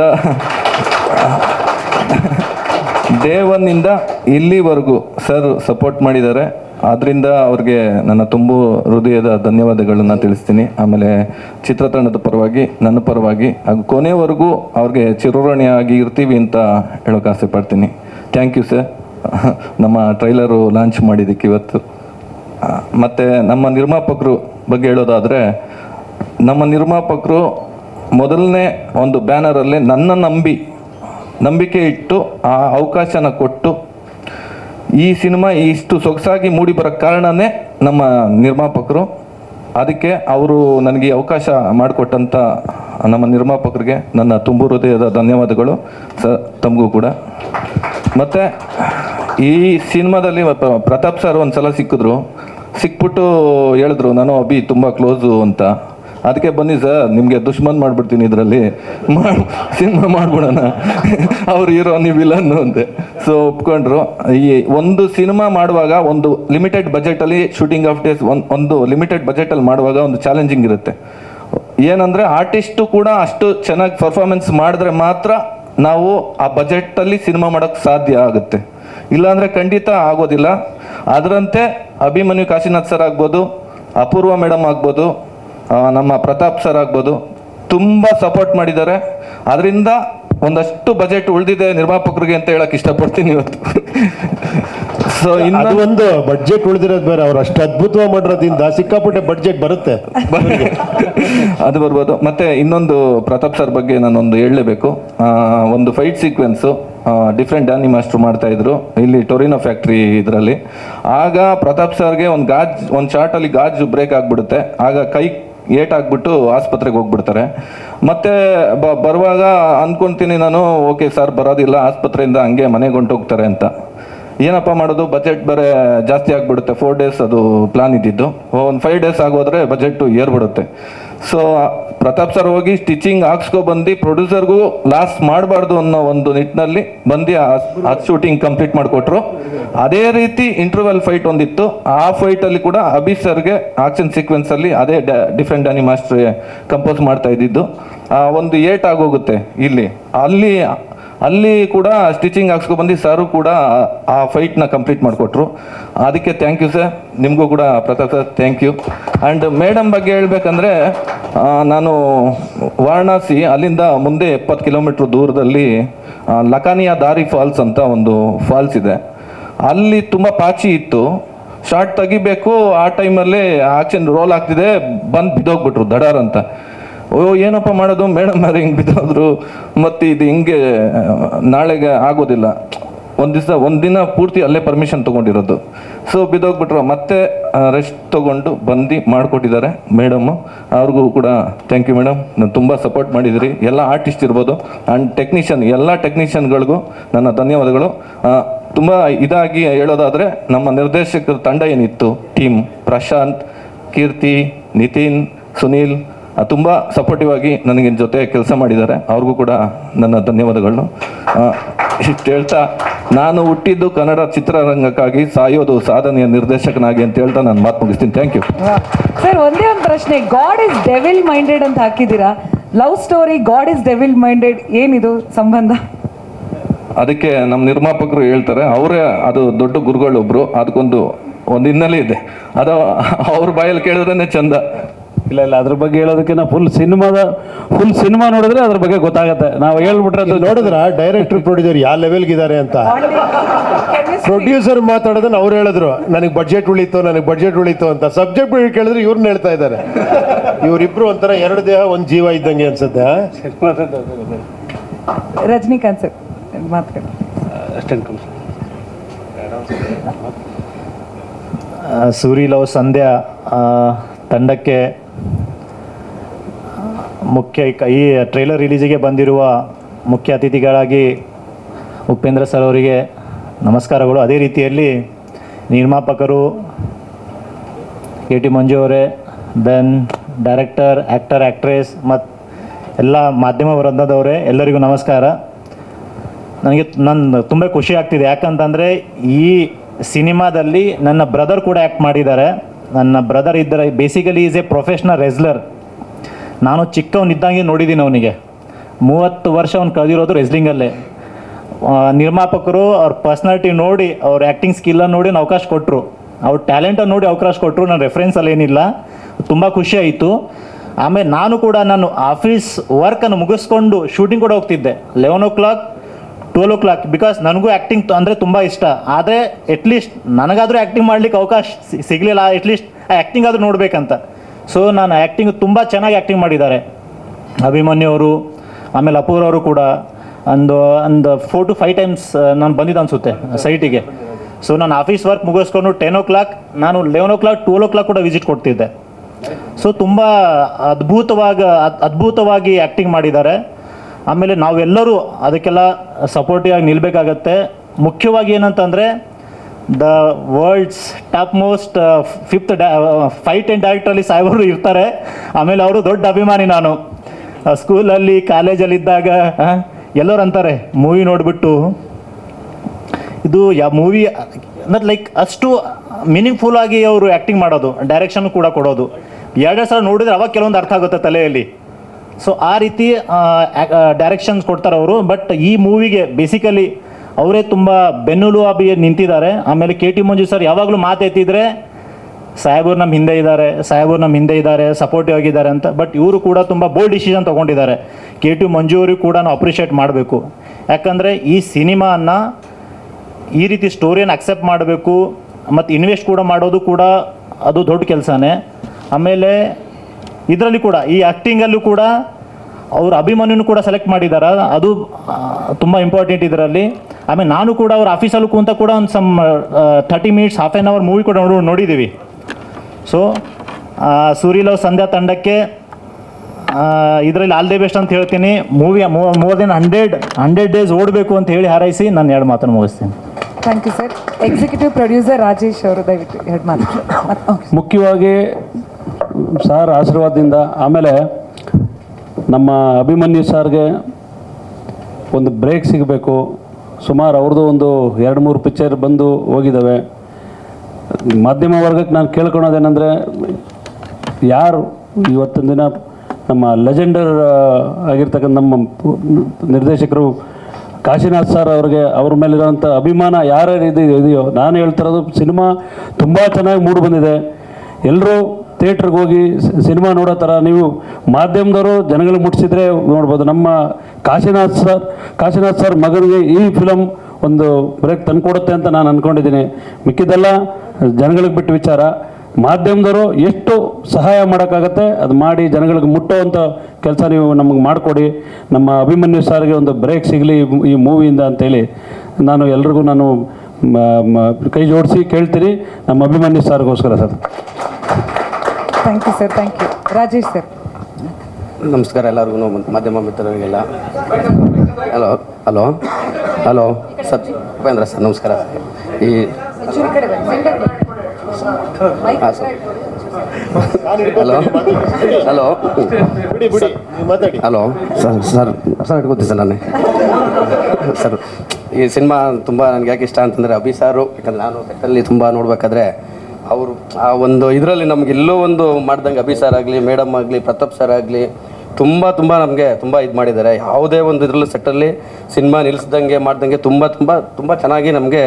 ಡೇ ಒನ್ನಿಂದ ಇಲ್ಲಿವರೆಗೂ ಸರ್ ಸಪೋರ್ಟ್ ಮಾಡಿದ್ದಾರೆ. ಆದ್ದರಿಂದ ಅವ್ರಿಗೆ ನನ್ನ ತುಂಬು ಹೃದಯದ ಧನ್ಯವಾದಗಳನ್ನು ತಿಳಿಸ್ತೀನಿ. ಆಮೇಲೆ ಚಿತ್ರತಂಡದ ಪರವಾಗಿ, ನನ್ನ ಪರವಾಗಿ ಹಾಗೂ ಕೊನೆವರೆಗೂ ಅವ್ರಿಗೆ ಚಿರೋರಣಿಯಾಗಿ ಇರ್ತೀವಿ ಅಂತ ಹೇಳೋಕೆ ಆಸೆ ಪಡ್ತೀನಿ. ಥ್ಯಾಂಕ್ ಯು ಸರ್ ನಮ್ಮ ಟ್ರೈಲರು ಲಾಂಚ್ ಮಾಡಿದ್ದಕ್ಕೆ ಇವತ್ತು. ಮತ್ತು ಮತ್ತೆ ನಮ್ಮ ನಿರ್ಮಾಪಕರು ಬಗ್ಗೆ ಹೇಳೋದಾದರೆ, ನಮ್ಮ ನಿರ್ಮಾಪಕರು ಮೊದಲನೇ ಒಂದು ಬ್ಯಾನರಲ್ಲಿ ನನ್ನ ನಂಬಿ ನಂಬಿಕೆ ಇಟ್ಟು, ಆ ಅವಕಾಶನ ಕೊಟ್ಟು, ಈ ಸಿನಿಮಾ ಇಷ್ಟು ಸೊಗಸಾಗಿ ಮೂಡಿ ಬರೋ ಕಾರಣನೇ ನಮ್ಮ ನಿರ್ಮಾಪಕರು. ಅದಕ್ಕೆ ಅವರು ನನಗೆ ಅವಕಾಶ ಮಾಡಿಕೊಟ್ಟಂಥ ನಮ್ಮ ನಿರ್ಮಾಪಕರಿಗೆ ನನ್ನ ತುಂಬು ಹೃದಯದ ಧನ್ಯವಾದಗಳು ಸ, ತಮಗೂ ಕೂಡ. ಮತ್ತು ಈ ಸಿನಿಮಾದಲ್ಲಿ ಪ್ರ- ಪ್ರತಾಪ್ ಸರ್ ಒಂದು ಸಲ ಸಿಕ್ಕಿದ್ರು. ಸಿಕ್ಬಿಟ್ಟು ಹೇಳಿದ್ರು, ನಾನು ಅಭಿ ತುಂಬ ಕ್ಲೋಸು ಅಂತ. ಅದಕ್ಕೆ ಬನ್ನಿ ಸರ್, ನಿಮಗೆ ದುಶ್ಮನ್ ಮಾಡ್ಬಿಡ್ತೀನಿ ಇದರಲ್ಲಿ. ಮಾಡಿ ಸಿನಿಮಾ ಮಾಡ್ಬಿಡೋಣ. ಅವ್ರು ಇರೋ ನೀವು ವಿಲನ್ನು ಅಂತೆ. ಸೊ ಒಪ್ಕೊಂಡ್ರು. ಈ ಒಂದು ಸಿನಿಮಾ ಮಾಡುವಾಗ ಒಂದು ಲಿಮಿಟೆಡ್ ಬಜೆಟಲ್ಲಿ ಶೂಟಿಂಗ್ ಆಫ್ ಡೇಸ್ ಒಂದು ಒಂದು ಲಿಮಿಟೆಡ್ ಬಜೆಟಲ್ಲಿ ಮಾಡುವಾಗ ಒಂದು ಚಾಲೆಂಜಿಂಗ್ ಇರುತ್ತೆ. ಏನಂದರೆ ಆರ್ಟಿಸ್ಟು ಕೂಡ ಅಷ್ಟು ಚೆನ್ನಾಗಿ ಪರ್ಫಾರ್ಮೆನ್ಸ್ ಮಾಡಿದ್ರೆ ಮಾತ್ರ ನಾವು ಆ ಬಜೆಟಲ್ಲಿ ಸಿನಿಮಾ ಮಾಡೋಕ್ಕೆ ಸಾಧ್ಯ ಆಗುತ್ತೆ. ಇಲ್ಲಾಂದರೆ ಖಂಡಿತ ಆಗೋದಿಲ್ಲ. ಅದರಂತೆ ಅಭಿಮನ್ಯು ಕಾಶಿನಾಥ್ ಸರ್ ಆಗ್ಬೋದು, ಅಪೂರ್ವ ಮೇಡಮ್ ಆಗ್ಬೋದು ನಮ್ಮ ಪ್ರತಾಪ್ ಸರ್ ಆಗ್ಬೋದು. ತುಂಬ ಸಪೋರ್ಟ್ ಮಾಡಿದ್ದಾರೆ. ಅದರಿಂದ ಒಂದಷ್ಟು ಬಜೆಟ್ ಉಳಿದಿದೆ ನಿರ್ಮಾಪಕರಿಗೆ ಅಂತ ಹೇಳಕ್ ಇಷ್ಟಪಡ್ತೀನಿ ಇವತ್ತು. *laughs* ಸೊ ಇನ್ನು ಒಂದು ಬಡ್ಜೆಟ್ ಉಳಿದಿರೋದು ಬೇರೆ. ಅವ್ರು ಅಷ್ಟು ಅದ್ಭುತವಾಗಿ ಮಾಡಿರೋದ್ರಿಂದ ಸಿಕ್ಕಾಪಟ್ಟೆ ಬಡ್ಜೆಟ್ ಬರುತ್ತೆ. *laughs* ಅದು ಬರ್ಬೋದು. ಮತ್ತೆ ಇನ್ನೊಂದು ಪ್ರತಾಪ್ ಸರ್ ಬಗ್ಗೆ ನಾನೊಂದು ಹೇಳಲೇಬೇಕು. ಒಂದು fight sequence different Danny master ಮಾಡ್ತಾ ಇದ್ರು. ಇಲ್ಲಿ ಟೊರಿನೋ ಫ್ಯಾಕ್ಟ್ರಿ ಇದರಲ್ಲಿ. ಆಗ ಪ್ರತಾಪ್ ಸರ್ಗೆ ಒಂದು ಗಾಜ್ ಒಂದು ಶಾರ್ಟಲ್ಲಿ ಗಾಜು ಬ್ರೇಕ್ ಆಗಿಬಿಡುತ್ತೆ. ಆಗ ಕೈ ಏಟ್ ಆಗ್ಬಿಟ್ಟು ಆಸ್ಪತ್ರೆಗೆ ಹೋಗ್ಬಿಡ್ತಾರೆ. ಮತ್ತೆ ಬ, ಬರುವಾಗ ಅಂದ್ಕೊಂತೀನಿ ನಾನು, ಓಕೆ ಸರ್, ಬರೋದಿಲ್ಲ, ಆಸ್ಪತ್ರೆಯಿಂದ ಹಂಗೆ ಮನೆಗೆ ಹೊಂಟೋಗ್ತಾರೆ ಅಂತ. ಏನಪ್ಪ ಮಾಡೋದು ಬಜೆಟ್ ಬೇರೆ ಜಾಸ್ತಿ ಆಗಿಬಿಡುತ್ತೆ. ಫೋರ್ ಡೇಸ್ ಅದು ಪ್ಲಾನ್ ಇದ್ದಿದ್ದು. ಒಂದು ಫೈವ್ ಡೇಸ್ ಆಗೋದ್ರೆ ಬಜೆಟ್ ಏರ್ಬಿಡುತ್ತೆ. ಸೊ ಪ್ರತಾಪ್ ಸರ್ ಹೋಗಿ ಸ್ಟಿಚಿಂಗ್ ಹಾಕ್ಸ್ಕೊ ಬಂದು ಪ್ರೊಡ್ಯೂಸರ್ಗೂ ಲಾಸ್ ಮಾಡಬಾರ್ದು ಅನ್ನೋ ಒಂದು ನಿಟ್ಟಿನಲ್ಲಿ ಬಂದು ಆ ಶೂಟಿಂಗ್ ಕಂಪ್ಲೀಟ್ ಮಾಡಿಕೊಟ್ರು. ಅದೇ ರೀತಿ ಇಂಟರ್ವೆಲ್ ಫೈಟ್ ಒಂದಿತ್ತು. ಆ ಫೈಟಲ್ಲಿ ಕೂಡ ಅಭಿ ಸರ್ಗೆ ಆಕ್ಷನ್ ಸೀಕ್ವೆನ್ಸಲ್ಲಿ ಅದೇ ಡಿಫ್ರೆಂಟ್ ಡ್ಯಾನಿ ಮಾಸ್ಟರ್ ಕಂಪೋಸ್ ಮಾಡ್ತಾ ಇದ್ದಿದ್ದು. ಒಂದು ಏಟ್ ಆಗೋಗುತ್ತೆ ಇಲ್ಲಿ. ಅಲ್ಲಿ ಅಲ್ಲಿ ಕೂಡ ಸ್ಟಿಚಿಂಗ್ ಹಾಕ್ಸ್ಕೊಬಂದು ಸರು ಕೂಡ ಆ ಫೈಟ್ನ ಕಂಪ್ಲೀಟ್ ಮಾಡಿಕೊಟ್ರು. ಅದಕ್ಕೆ ಥ್ಯಾಂಕ್ ಯು ಸರ್ ನಿಮಗೂ ಕೂಡ Pratap sir thank you and madam ಬಗ್ಗೆ ಹೇಳಬೇಕಂದ್ರೆ ನಾನು ವಾರಣಾಸಿ ಅಲ್ಲಿಂದ ಮುಂದೆ ಎಪ್ಪತ್ತು ಕಿಲೋಮೀಟ್ರ್ ದೂರದಲ್ಲಿ ಲಕಾನಿಯಾ ದಾರಿ ಫಾಲ್ಸ್ ಅಂತ ಒಂದು ಫಾಲ್ಸ್ ಇದೆ. ಅಲ್ಲಿ ತುಂಬ ಪಾಚಿ ಇತ್ತು. ಶಾರ್ಟ್ ತೆಗಿಬೇಕು, ಆ ಟೈಮಲ್ಲಿ ಆಕ್ಷನ್ ರೋಲ್ ಆಗ್ತಿದೆ, ಬಂದು ಬಿದ್ದೋಗ್ಬಿಟ್ರು ದಡಾರ್ ಅಂತ. ಓ, ಏನಪ್ಪ ಮಾಡೋದು? ಮೇಡಮ್, ಅದು ಹಿಂಗೆ ಬಿದ್ದಾದ್ರು? ಮತ್ತು ಇದು ಹಿಂಗೆ ನಾಳೆಗೆ ಆಗೋದಿಲ್ಲ. ಒಂದು ದಿವಸ, ಒಂದು ದಿನ ಪೂರ್ತಿ ಅಲ್ಲೇ ಪರ್ಮಿಷನ್ ತೊಗೊಂಡಿರೋದು. ಸೊ ಬಿದ್ದೋಗ್ಬಿಟ್ರು. ಮತ್ತೆ ರೆಸ್ಟ್ ತೊಗೊಂಡು ಬಂದು ಮಾಡಿಕೊಟ್ಟಿದ್ದಾರೆ ಮೇಡಮ್ಮು ಅವ್ರಿಗೂ ಕೂಡ ಥ್ಯಾಂಕ್ ಯು ಮೇಡಮ್. ನಾನು ತುಂಬ ಸಪೋರ್ಟ್ ಮಾಡಿದಿರಿ. ಎಲ್ಲ ಆರ್ಟಿಸ್ಟ್ ಇರ್ಬೋದು. ಆ್ಯಂಡ್ ಟೆಕ್ನಿಷಿಯನ್ ಎಲ್ಲ ಟೆಕ್ನಿಷಿಯನ್ಗಳಿಗೂ ನನ್ನ ಧನ್ಯವಾದಗಳು. ತುಂಬ ಇದಾಗಿ ಹೇಳೋದಾದರೆ, ನಮ್ಮ ನಿರ್ದೇಶಕರ ತಂಡ ಏನಿತ್ತು? ಟೀಮ್ ಪ್ರಶಾಂತ್ ಕೀರ್ತಿ, ನಿತಿನ್, ಸುನೀಲ್ ತುಂಬ ಸಪೋರ್ಟಿವ್ ಆಗಿ ನನಗೆ ಜೊತೆ ಕೆಲಸ ಮಾಡಿದ್ದಾರೆ. ಅವ್ರಿಗೂ ಕೂಡ ನನ್ನ ಧನ್ಯವಾದಗಳು ಆ, ಇಷ್ಟು ಹೇಳ್ತಾ ನಾನು ಹುಟ್ಟಿದ್ದು ಕನ್ನಡ ಚಿತ್ರರಂಗಕ್ಕಾಗಿ ಸಾಯೋದು ಸಾಧನೆಯ ನಿರ್ದೇಶಕನಾಗಿ ಅಂತ ಹೇಳ್ತಾ ನಾನು ಮಾತು ಮುಗಿಸ್ತೀನಿ. ಥ್ಯಾಂಕ್ ಯು ಸರ್ ಒಂದೇ ಒಂದು ಪ್ರಶ್ನೆ. ಗಾಡ್ ಇಸ್ ಡೆವಿಲ್ ಮೈಂಡೆಡ್ ಅಂತ ಹಾಕಿದ್ದೀರಾ? Love story god is devil minded ಏನಿದು ಸಂಬಂಧ? ಅದಕ್ಕೆ ನಮ್ಮ ನಿರ್ಮಾಪಕರು ಹೇಳ್ತಾರೆ ಅವರೇ ಅದು ದೊಡ್ಡ ಗುರುಗಳೊಬ್ರು ಅದಕ್ಕೊಂದು ಒಂದು ಹಿನ್ನೆಲೆ ಇದೆ. ಅದು ಅವ್ರ ಬಾಯಲ್ಲಿ ಕೇಳಿದ್ರೇ ಚಂದ. ಇಲ್ಲ ಇಲ್ಲ ಅದ್ರ ಬಗ್ಗೆ ಹೇಳೋದಕ್ಕಿಂತ ಫುಲ್ ಸಿನಿಮಾದ ಫುಲ್ ಸಿನಿಮಾ ನೋಡಿದ್ರೆ ಅದ್ರ ಬಗ್ಗೆ ಗೊತ್ತಾಗತ್ತೆ. ನಾವು ಹೇಳ್ಬಿಟ್ರೆ ಅದು ನೋಡಿದ್ರ? ಡೈರೆಕ್ಟರ್ ಪ್ರೊಡ್ಯೂಸರ್ ಯಾವ ಲೆವೆಲ್ಗೆ ಇದ್ದಾರೆ ಅಂತ? ಪ್ರೊಡ್ಯೂಸರ್ ಮಾತಾಡೋದನ್ನ ಅವ್ರು ಹೇಳಿದ್ರು. ನನಗೆ ಬಜೆಟ್ ಉಳಿತು ನನಗೆ ಬಜೆಟ್ ಉಳಿತು ಅಂತ. ಸಬ್ಜೆಕ್ಟ್ ಕೇಳಿದ್ರೆ ಇವ್ರನ್ನ ಹೇಳ್ತಾ ಇದ್ದಾರೆ. ಇವರಿಬ್ರು ಒಂಥರ ಎರಡು ದೇಹ ಒಂದು ಜೀವ ಇದ್ದಂಗೆ ಅನ್ಸುತ್ತೆ? ರಜನಿಕಾಂತ್ ಸರ್ ಮಾತುಗಳು ಆ, ಸೂರಿ ಲವ್ ಸಂಧ್ಯಾ ತಂಡಕ್ಕೆ ಮುಖ್ಯ ಈ- ಟ್ರೈಲರ್ ರಿಲೀಸಿಗೆ ಬಂದಿರುವ ಮುಖ್ಯ ಅತಿಥಿಗಳಾಗಿ ಉಪೇಂದ್ರ ಸರ್ ಅವರಿಗೆ ನಮಸ್ಕಾರಗಳು. ಅದೇ ರೀತಿಯಲ್ಲಿ ನಿರ್ಮಾಪಕರು ಕೆ ಟಿ ಮಂಜು ಅವರೇ ದೆನ್ ಡೈರೆಕ್ಟರ್ ಆ್ಯಕ್ಟರ್ ಆ್ಯಕ್ಟ್ರೆಸ್ ಮತ್ತು ಎಲ್ಲ ಮಾಧ್ಯಮ ವೃಂದದವರೇ, ಎಲ್ಲರಿಗೂ ನಮಸ್ಕಾರ. ನನಗೆ ನನ್ನ ತುಂಬ ಖುಷಿ ಆಗ್ತಿದೆ. ಯಾಕಂತಂದರೆ ಈ ಸಿನಿಮಾದಲ್ಲಿ ನನ್ನ ಬ್ರದರ್ ಕೂಡ ಆ್ಯಕ್ಟ್ ಮಾಡಿದ್ದಾರೆ. ನನ್ನ ಬ್ರದರ್ ಇದ್ದರೆ basically is a professional wrestler ನಾನು ಚಿಕ್ಕವನಿದ್ದಂಗೆ ನೋಡಿದ್ದೀನಿ ಅವನಿಗೆ. ಮೂವತ್ತು ವರ್ಷ ಅವ್ನು ಕಳೆದಿರೋದು ರೆಸ್ಲಿಂಗಲ್ಲೇ ನಿರ್ಮಾಪಕರು ಅವ್ರ ಪರ್ಸ್ನಾಲಿಟಿ ನೋಡಿ, ಅವ್ರ ಆ್ಯಕ್ಟಿಂಗ್ ಸ್ಕಿಲ್ಲನ್ನು ನೋಡಿ ಅವ್ನು ಅವಕಾಶ ಕೊಟ್ಟರು ಅವ್ರ ಟ್ಯಾಲೆಂಟನ್ನು ನೋಡಿ ಅವಕಾಶ ಕೊಟ್ಟರು ನನ್ನ ರೆಫರೆನ್ಸಲ್ಲಿ ಏನಿಲ್ಲ. ತುಂಬ ಖುಷಿ ಆಯಿತು. ಆಮೇಲೆ ನಾನು ಕೂಡ ನಾನು ಆಫೀಸ್ ವರ್ಕನ್ನು ಮುಗಿಸ್ಕೊಂಡು ಶೂಟಿಂಗ್ ಕೂಡ ಹೋಗ್ತಿದ್ದೆ. Eleven o'clock twelve o'clock because ನನಗೂ ಆ್ಯಕ್ಟಿಂಗ್ ಅಂದರೆ ತುಂಬ ಇಷ್ಟ. ಆದರೆ ಎಟ್ಲೀಸ್ಟ್ ನನಗಾದರೂ ಆ್ಯಕ್ಟಿಂಗ್ ಮಾಡಲಿಕ್ಕೆ ಅವಕಾಶ ಸಿಗಲಿಲ್ಲ. ಎಟ್ಲೀಸ್ಟ್ ಆ ಆ್ಯಕ್ಟಿಂಗ್ ಆದರೂ ನೋಡಬೇಕಂತ. ಸೊ ನಾನು ಆ್ಯಕ್ಟಿಂಗ್ ತುಂಬ ಚೆನ್ನಾಗಿ ಆ್ಯಕ್ಟಿಂಗ್ ಮಾಡಿದ್ದಾರೆ. ಅಭಿಮನ್ಯು ಅವರು, ಆಮೇಲೆ ಅಪೂರ್ ಅವರು ಕೂಡ. ಒಂದು ಒಂದು ಫೋರ್ ಟು ಫೈವ್ ಟೈಮ್ಸ್ ನಾನು ಬಂದಿದ್ದು ಅನಿಸುತ್ತೆ ಸೈಟಿಗೆ ಸೊ ನಾನು ಆಫೀಸ್ ವರ್ಕ್ ಮುಗಿಸ್ಕೊಂಡು ಟೆನ್ ಓ ಕ್ಲಾಕ್ ನಾನು eleven o'clock twelve o'clock ಕೂಡ ವಿಸಿಟ್ ಕೊಡ್ತಿದ್ದೆ. ಸೊ ತುಂಬ ಅದ್ಭುತವಾಗಿ ಅದ್- ಅದ್ಭುತವಾಗಿ ಆ್ಯಕ್ಟಿಂಗ್ ಮಾಡಿದ್ದಾರೆ. ಆಮೇಲೆ ನಾವೆಲ್ಲರೂ ಅದಕ್ಕೆಲ್ಲ ಸಪೋರ್ಟಿವ್ ಆಗಿ ನಿಲ್ಲಬೇಕಾಗತ್ತೆ ಮುಖ್ಯವಾಗಿ ಏನಂತಂದರೆ, the world's top most fifth fight and ಡೈರೆಕ್ಟ್ರಲ್ಲಿ ಸಾಹೇಬರು ಇರ್ತಾರೆ. ಆಮೇಲೆ ಅವರು ದೊಡ್ಡ ಅಭಿಮಾನಿ ನಾನು. ಸ್ಕೂಲಲ್ಲಿ ಕಾಲೇಜಲ್ಲಿದ್ದಾಗ ಎಲ್ಲರೂ ಅಂತಾರೆ ಮೂವಿ ನೋಡಿಬಿಟ್ಟು. ಇದು ಯಾ ಮೂವಿ ಮತ್ತು ಲೈಕ್ ಅಷ್ಟು ಮೀನಿಂಗ್ಫುಲ್ ಆಗಿ ಅವರು ಆ್ಯಕ್ಟಿಂಗ್ ಮಾಡೋದು ಡೈರೆಕ್ಷನ್ ಕೂಡ ಕೊಡೋದು. ಎರಡೆರಡು ಸಲ ನೋಡಿದ್ರೆ ಅವಾಗ ಕೆಲವೊಂದು ಅರ್ಥ ಆಗುತ್ತೆ ತಲೆಯಲ್ಲಿ. ಸೊ ಆ ರೀತಿ ಡೈರೆಕ್ಷನ್ಸ್ ಕೊಡ್ತಾರೆ ಅವರು. ಬಟ್ ಈ ಮೂವಿಗೆ ಬೇಸಿಕಲಿ ಅವರೇ ತುಂಬ ಬೆನ್ನುಲುಬಾಗಿ ನಿಂತಿದ್ದಾರೆ. ಆಮೇಲೆ ಕೆ ಟಿ ಮಂಜು ಸರ್ ಯಾವಾಗಲೂ ಮಾತೆತ್ತಿದ್ರೆ ಸಾಹೇಬರು ನಮ್ಮ ಹಿಂದೆ ಇದ್ದಾರೆ ಸಾಹೇಬರು ನಮ್ಮ ಹಿಂದೆ ಇದ್ದಾರೆ ಸಪೋರ್ಟಿವ್ ಆಗಿದ್ದಾರೆ ಅಂತ. ಬಟ್ ಇವರು ಕೂಡ ತುಂಬ ಬೋಲ್ಡ್ ಡಿಸಿಷನ್ ತೊಗೊಂಡಿದ್ದಾರೆ. ಕೆ ಟಿ ಮಂಜು ಅವರಿಗೂ ಕೂಡ ನಾವು ಅಪ್ರಿಷಿಯೇಟ್ ಮಾಡಬೇಕು. ಯಾಕಂದರೆ ಈ ಸಿನಿಮಾನ ಈ ರೀತಿ ಸ್ಟೋರಿಯನ್ನು ಅಕ್ಸೆಪ್ಟ್ ಮಾಡಬೇಕು. ಮತ್ತು ಇನ್ವೆಸ್ಟ್ ಕೂಡ ಮಾಡೋದು ಕೂಡ ಅದು ದೊಡ್ಡ ಕೆಲಸನೇ. ಆಮೇಲೆ ಇದರಲ್ಲಿ ಕೂಡ ಈ ಆ್ಯಕ್ಟಿಂಗಲ್ಲೂ ಕೂಡ ಅವರು ಅಭಿಮನ್ಯುನು ಕೂಡ ಸೆಲೆಕ್ಟ್ ಮಾಡಿದ್ದಾರೆ ಅದು ತುಂಬ ಇಂಪಾರ್ಟೆಂಟ್ ಇದರಲ್ಲಿ. ಆಮೇಲೆ ನಾನು ಕೂಡ ಅವ್ರ ಆಫೀಸಲ್ಲೂ ಕೂತ ಕೂಡ ಒಂದು some thirty minutes half an hour movie ಕೂಡ ನೋಡು ನೋಡಿದ್ದೀವಿ ಸೊ ಸೂರ್ಯಲವ್ ಸಂಧ್ಯಾ ತಂಡಕ್ಕೆ ಇದರಲ್ಲಿ ಆಲ್ ದಿ ಬೆಸ್ಟ್ ಅಂತ ಹೇಳ್ತೀನಿ. Movie more than hundred hundred days ಓಡಬೇಕು ಅಂತ ಹೇಳಿ ಹಾರೈಸಿ ನಾನು ಎರಡು ಮಾತನ್ನು ಮುಗಿಸ್ತೀನಿ. Thank you sir executive producer Rajesh ಅವರು ದಯವಿಟ್ಟು ಎರಡು ಮಾತು ಮುಖ್ಯವಾಗಿ ಸಾರ್ ಆಶೀರ್ವಾದದಿಂದ ಆಮೇಲೆ ನಮ್ಮ ಅಭಿಮನ್ಯು ಸಾರ್ಗೆ ಒಂದು ಬ್ರೇಕ್ ಸಿಗಬೇಕು. ಸುಮಾರು ಅವ್ರದ್ದು ಒಂದು ಎರಡು ಮೂರು ಪಿಕ್ಚರ್ ಬಂದು ಹೋಗಿದ್ದಾವೆ ಮಾಧ್ಯಮ ವರ್ಗಕ್ಕೆ ನಾನು ಕೇಳ್ಕೊಳೋದೇನೆಂದರೆ, ಯಾರು ಇವತ್ತಿನ ದಿನ ನಮ್ಮ ಲೆಜೆಂಡರ್ ಆಗಿರ್ತಕ್ಕಂಥ ನಮ್ಮ ನಿರ್ದೇಶಕರು ಕಾಶಿನಾಥ್ ಸರ್ ಅವ್ರಿಗೆ ಅವ್ರ ಮೇಲಿರೋಂಥ ಅಭಿಮಾನ ಯಾರ್ಯಾರು ಇದು ಇದೆಯೋ, ನಾನು ಹೇಳ್ತಿರೋದು ಸಿನಿಮಾ ತುಂಬ ಚೆನ್ನಾಗಿ ಮೂಡಿ ಬಂದಿದೆ. ಎಲ್ಲರೂ ಥಿಯೇಟ್ರಿಗೆ ಹೋಗಿ ಸಿನಿಮಾ ನೋಡೋ ಥರ ನೀವು ಮಾಧ್ಯಮದವರು ಜನಗಳಿಗೆ ಮುಟ್ಟಿಸಿದ್ರೆ ನೋಡ್ಬೋದು. ನಮ್ಮ ಕಾಶಿನಾಥ್ ಸರ್ ಕಾಶಿನಾಥ್ ಸರ್ ಮಗನಿಗೆ ಈ ಫಿಲಮ್ ಒಂದು ಬ್ರೇಕ್ ತಂದುಕೊಡುತ್ತೆ ಅಂತ ನಾನು ಅಂದ್ಕೊಂಡಿದ್ದೀನಿ ಮಿಕ್ಕಿದ್ದೆಲ್ಲ ಜನಗಳಿಗೆ ಬಿಟ್ಟು ವಿಚಾರ. ಮಾಧ್ಯಮದವರು ಎಷ್ಟು ಸಹಾಯ ಮಾಡೋಕ್ಕಾಗತ್ತೆ ಅದು ಮಾಡಿ ಜನಗಳಿಗೆ ಅಂತ ಕೆಲಸ ನೀವು ನಮಗೆ ಮಾಡಿಕೊಡಿ. ನಮ್ಮ ಅಭಿಮನ್ಯು ಸಾರಿಗೆ ಒಂದು ಬ್ರೇಕ್ ಸಿಗಲಿ ಈ ಮೂವಿಯಿಂದ ಅಂತೇಳಿ ನಾನು ಎಲ್ರಿಗೂ ನಾನು ಕೈ ಜೋಡಿಸಿ ಕೇಳ್ತೀರಿ ನಮ್ಮ Abhimanyu ಸಾರಿಗೋಸ್ಕರ sir. Thank you sir thank you Rajesh sir ನಮಸ್ಕಾರ ಎಲ್ಲರಿಗೂ ಮಾಧ್ಯಮ ಮಿತ್ರರಿಗೆಲ್ಲ. Hello hello hello sir Upendra sir ನಮಸ್ಕಾರ. ಈ ಹಾಂ sir. Hello hello hello sir sir sir ಇಟ್ಕೋತೀನಿ sir ನಾನೇ. ಸರ್ ಈ ಸಿನಿಮಾ ತುಂಬ ನನಗೆ ಯಾಕೆ ಇಷ್ಟ ಅಂತಂದರೆ ಅಭಿ ಸಾರು ಯಾಕಂದರೆ ನಾನು ಸೆಟ್ಟಲ್ಲಿ ತುಂಬ ನೋಡಬೇಕಾದ್ರೆ ಅವರು ಆ ಒಂದು ಇದರಲ್ಲಿ ನಮ್ಗೆ ಎಲ್ಲೋ ಒಂದು ಮಾಡ್ದಂಗೆ ಅಭಿ ಸರ್ ಆಗಲಿ, ಮೇಡಮ್ ಆಗಲಿ, ಪ್ರತಾಪ್ ಸರ್ ಆಗಲಿ, ತುಂಬ ತುಂಬ ನಮಗೆ ತುಂಬ ಇದು ಮಾಡಿದ್ದಾರೆ. ಯಾವುದೇ ಒಂದು ಇದರಲ್ಲೂ ಸೆಟ್ಟಲ್ಲಿ ಸಿನಿಮಾ ನಿಲ್ಲಿಸ್ದಂಗೆ ಮಾಡ್ದಂಗೆ ತುಂಬ ತುಂಬ ತುಂಬ ಚೆನ್ನಾಗಿ ನಮಗೆ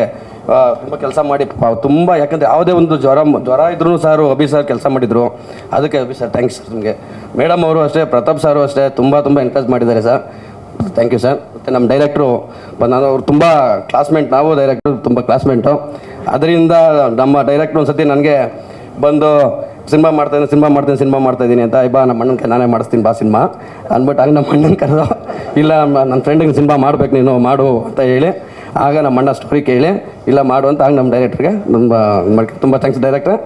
ತುಂಬ ಕೆಲಸ ಮಾಡಿ ತುಂಬ, ಯಾಕಂದರೆ ಯಾವುದೇ ಒಂದು ಜ್ವರ ಜ್ವರ ಇದ್ರೂ ಸಾರು ಅಭಿ ಸರ್ ಕೆಲಸ ಮಾಡಿದರು. ಅದಕ್ಕೆ ಅಭಿ ಸರ್ ಥ್ಯಾಂಕ್ಸ್ ಸರ್ ನಿಮಗೆ. ಮೇಡಮ್ ಅವರು ಅಷ್ಟೇ, ಪ್ರತಾಪ್ ಸಾರು ಅಷ್ಟೇ, ತುಂಬ ತುಂಬ ಎನ್ಕರೇಜ್ ಮಾಡಿದ್ದಾರೆ ಸರ್. Thank you sir. ಮತ್ತು ನಮ್ಮ ಡೈರೆಕ್ಟ್ರು ನಾನು ಅವ್ರು ತುಂಬ ಕ್ಲಾಸ್ಮೇಟ್ ನಾವು ಡೈರೆಕ್ಟ್ರು ತುಂಬ ಕ್ಲಾಸ್ಮೇಟು ಅದರಿಂದ ನಮ್ಮ ಡೈರೆಕ್ಟ್ ಒಂದು ಸತಿ ನನಗೆ ಬಂದು, ಸಿನಿಮಾ ಮಾಡ್ತಾಯಿದ್ದೀನಿ ಸಿನಿಮಾ ಮಾಡ್ತೀನಿ, ಸಿನಿಮಾ ಮಾಡ್ತಾಯಿದ್ದೀನಿ ಅಂತ ಬಾ, ನಮ್ಮ ಅಣ್ಣನ ನಾನೇ ಮಾಡಿಸ್ತೀನಿ, ಬಾ ಸಿನಿಮಾ. ಅಂದ್ಬಿಟ್ಟು ಆಗ ನಮ್ಮ ಅಣ್ಣನ ಕರೆದು, ಇಲ್ಲ ನನ್ನ ಫ್ರೆಂಡಿಗೆ ಸಿನಿಮಾ ಮಾಡ್ಬೇಕು ನೀನು, ಮಾಡು, ಅಂತ ಹೇಳಿ, ಆಗ ನಮ್ಮ ಅಣ್ಣ ಸ್ಟೋರಿ ಕೇಳಿ, ಇಲ್ಲ, ಮಾಡು, ಅಂತ ಆಗ ನಮ್ಮ ಡೈರೆಕ್ಟ್ರಿಗೆ ನಮ್ಮ ತುಂಬ ಥ್ಯಾಂಕ್ಸ್ ಡೈರೆಕ್ಟ್ರೆ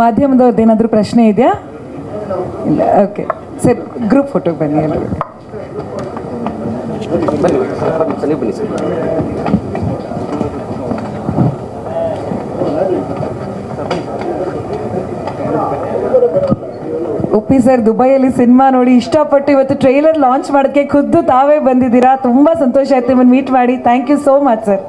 ಮಾಧ್ಯಮದವ್ರದ್ದು ಏನಾದರೂ ಪ್ರಶ್ನೆ ಇದೆಯಾ? ಇಲ್ಲ ಓಕೆ ಸರ್ ಗ್ರೂಪ್ ಫೋಟೋಗೆ ಬನ್ನಿ ಎಲ್ಲರೂ ಬನ್ನಿ ಸರ್ ನೀವು ಬನ್ನಿ ಸರ್ ಉಪ್ಪಿ ಸರ್, ದುಬೈಯಲ್ಲಿ ಸಿನಿಮಾ ನೋಡಿ ಇಷ್ಟಪಟ್ಟು ಇವತ್ತು ಟ್ರೈಲರ್ ಲಾಂಚ್ ಮಾಡೋಕ್ಕೆ ಖುದ್ದು ತಾವೇ ಬಂದಿದ್ದೀರಾ? ತುಂಬ ಸಂತೋಷ ಆಯ್ತು ನಿಮ್ಮನ್ನು ಮೀಟ್ ಮಾಡಿ. Thank you so much sir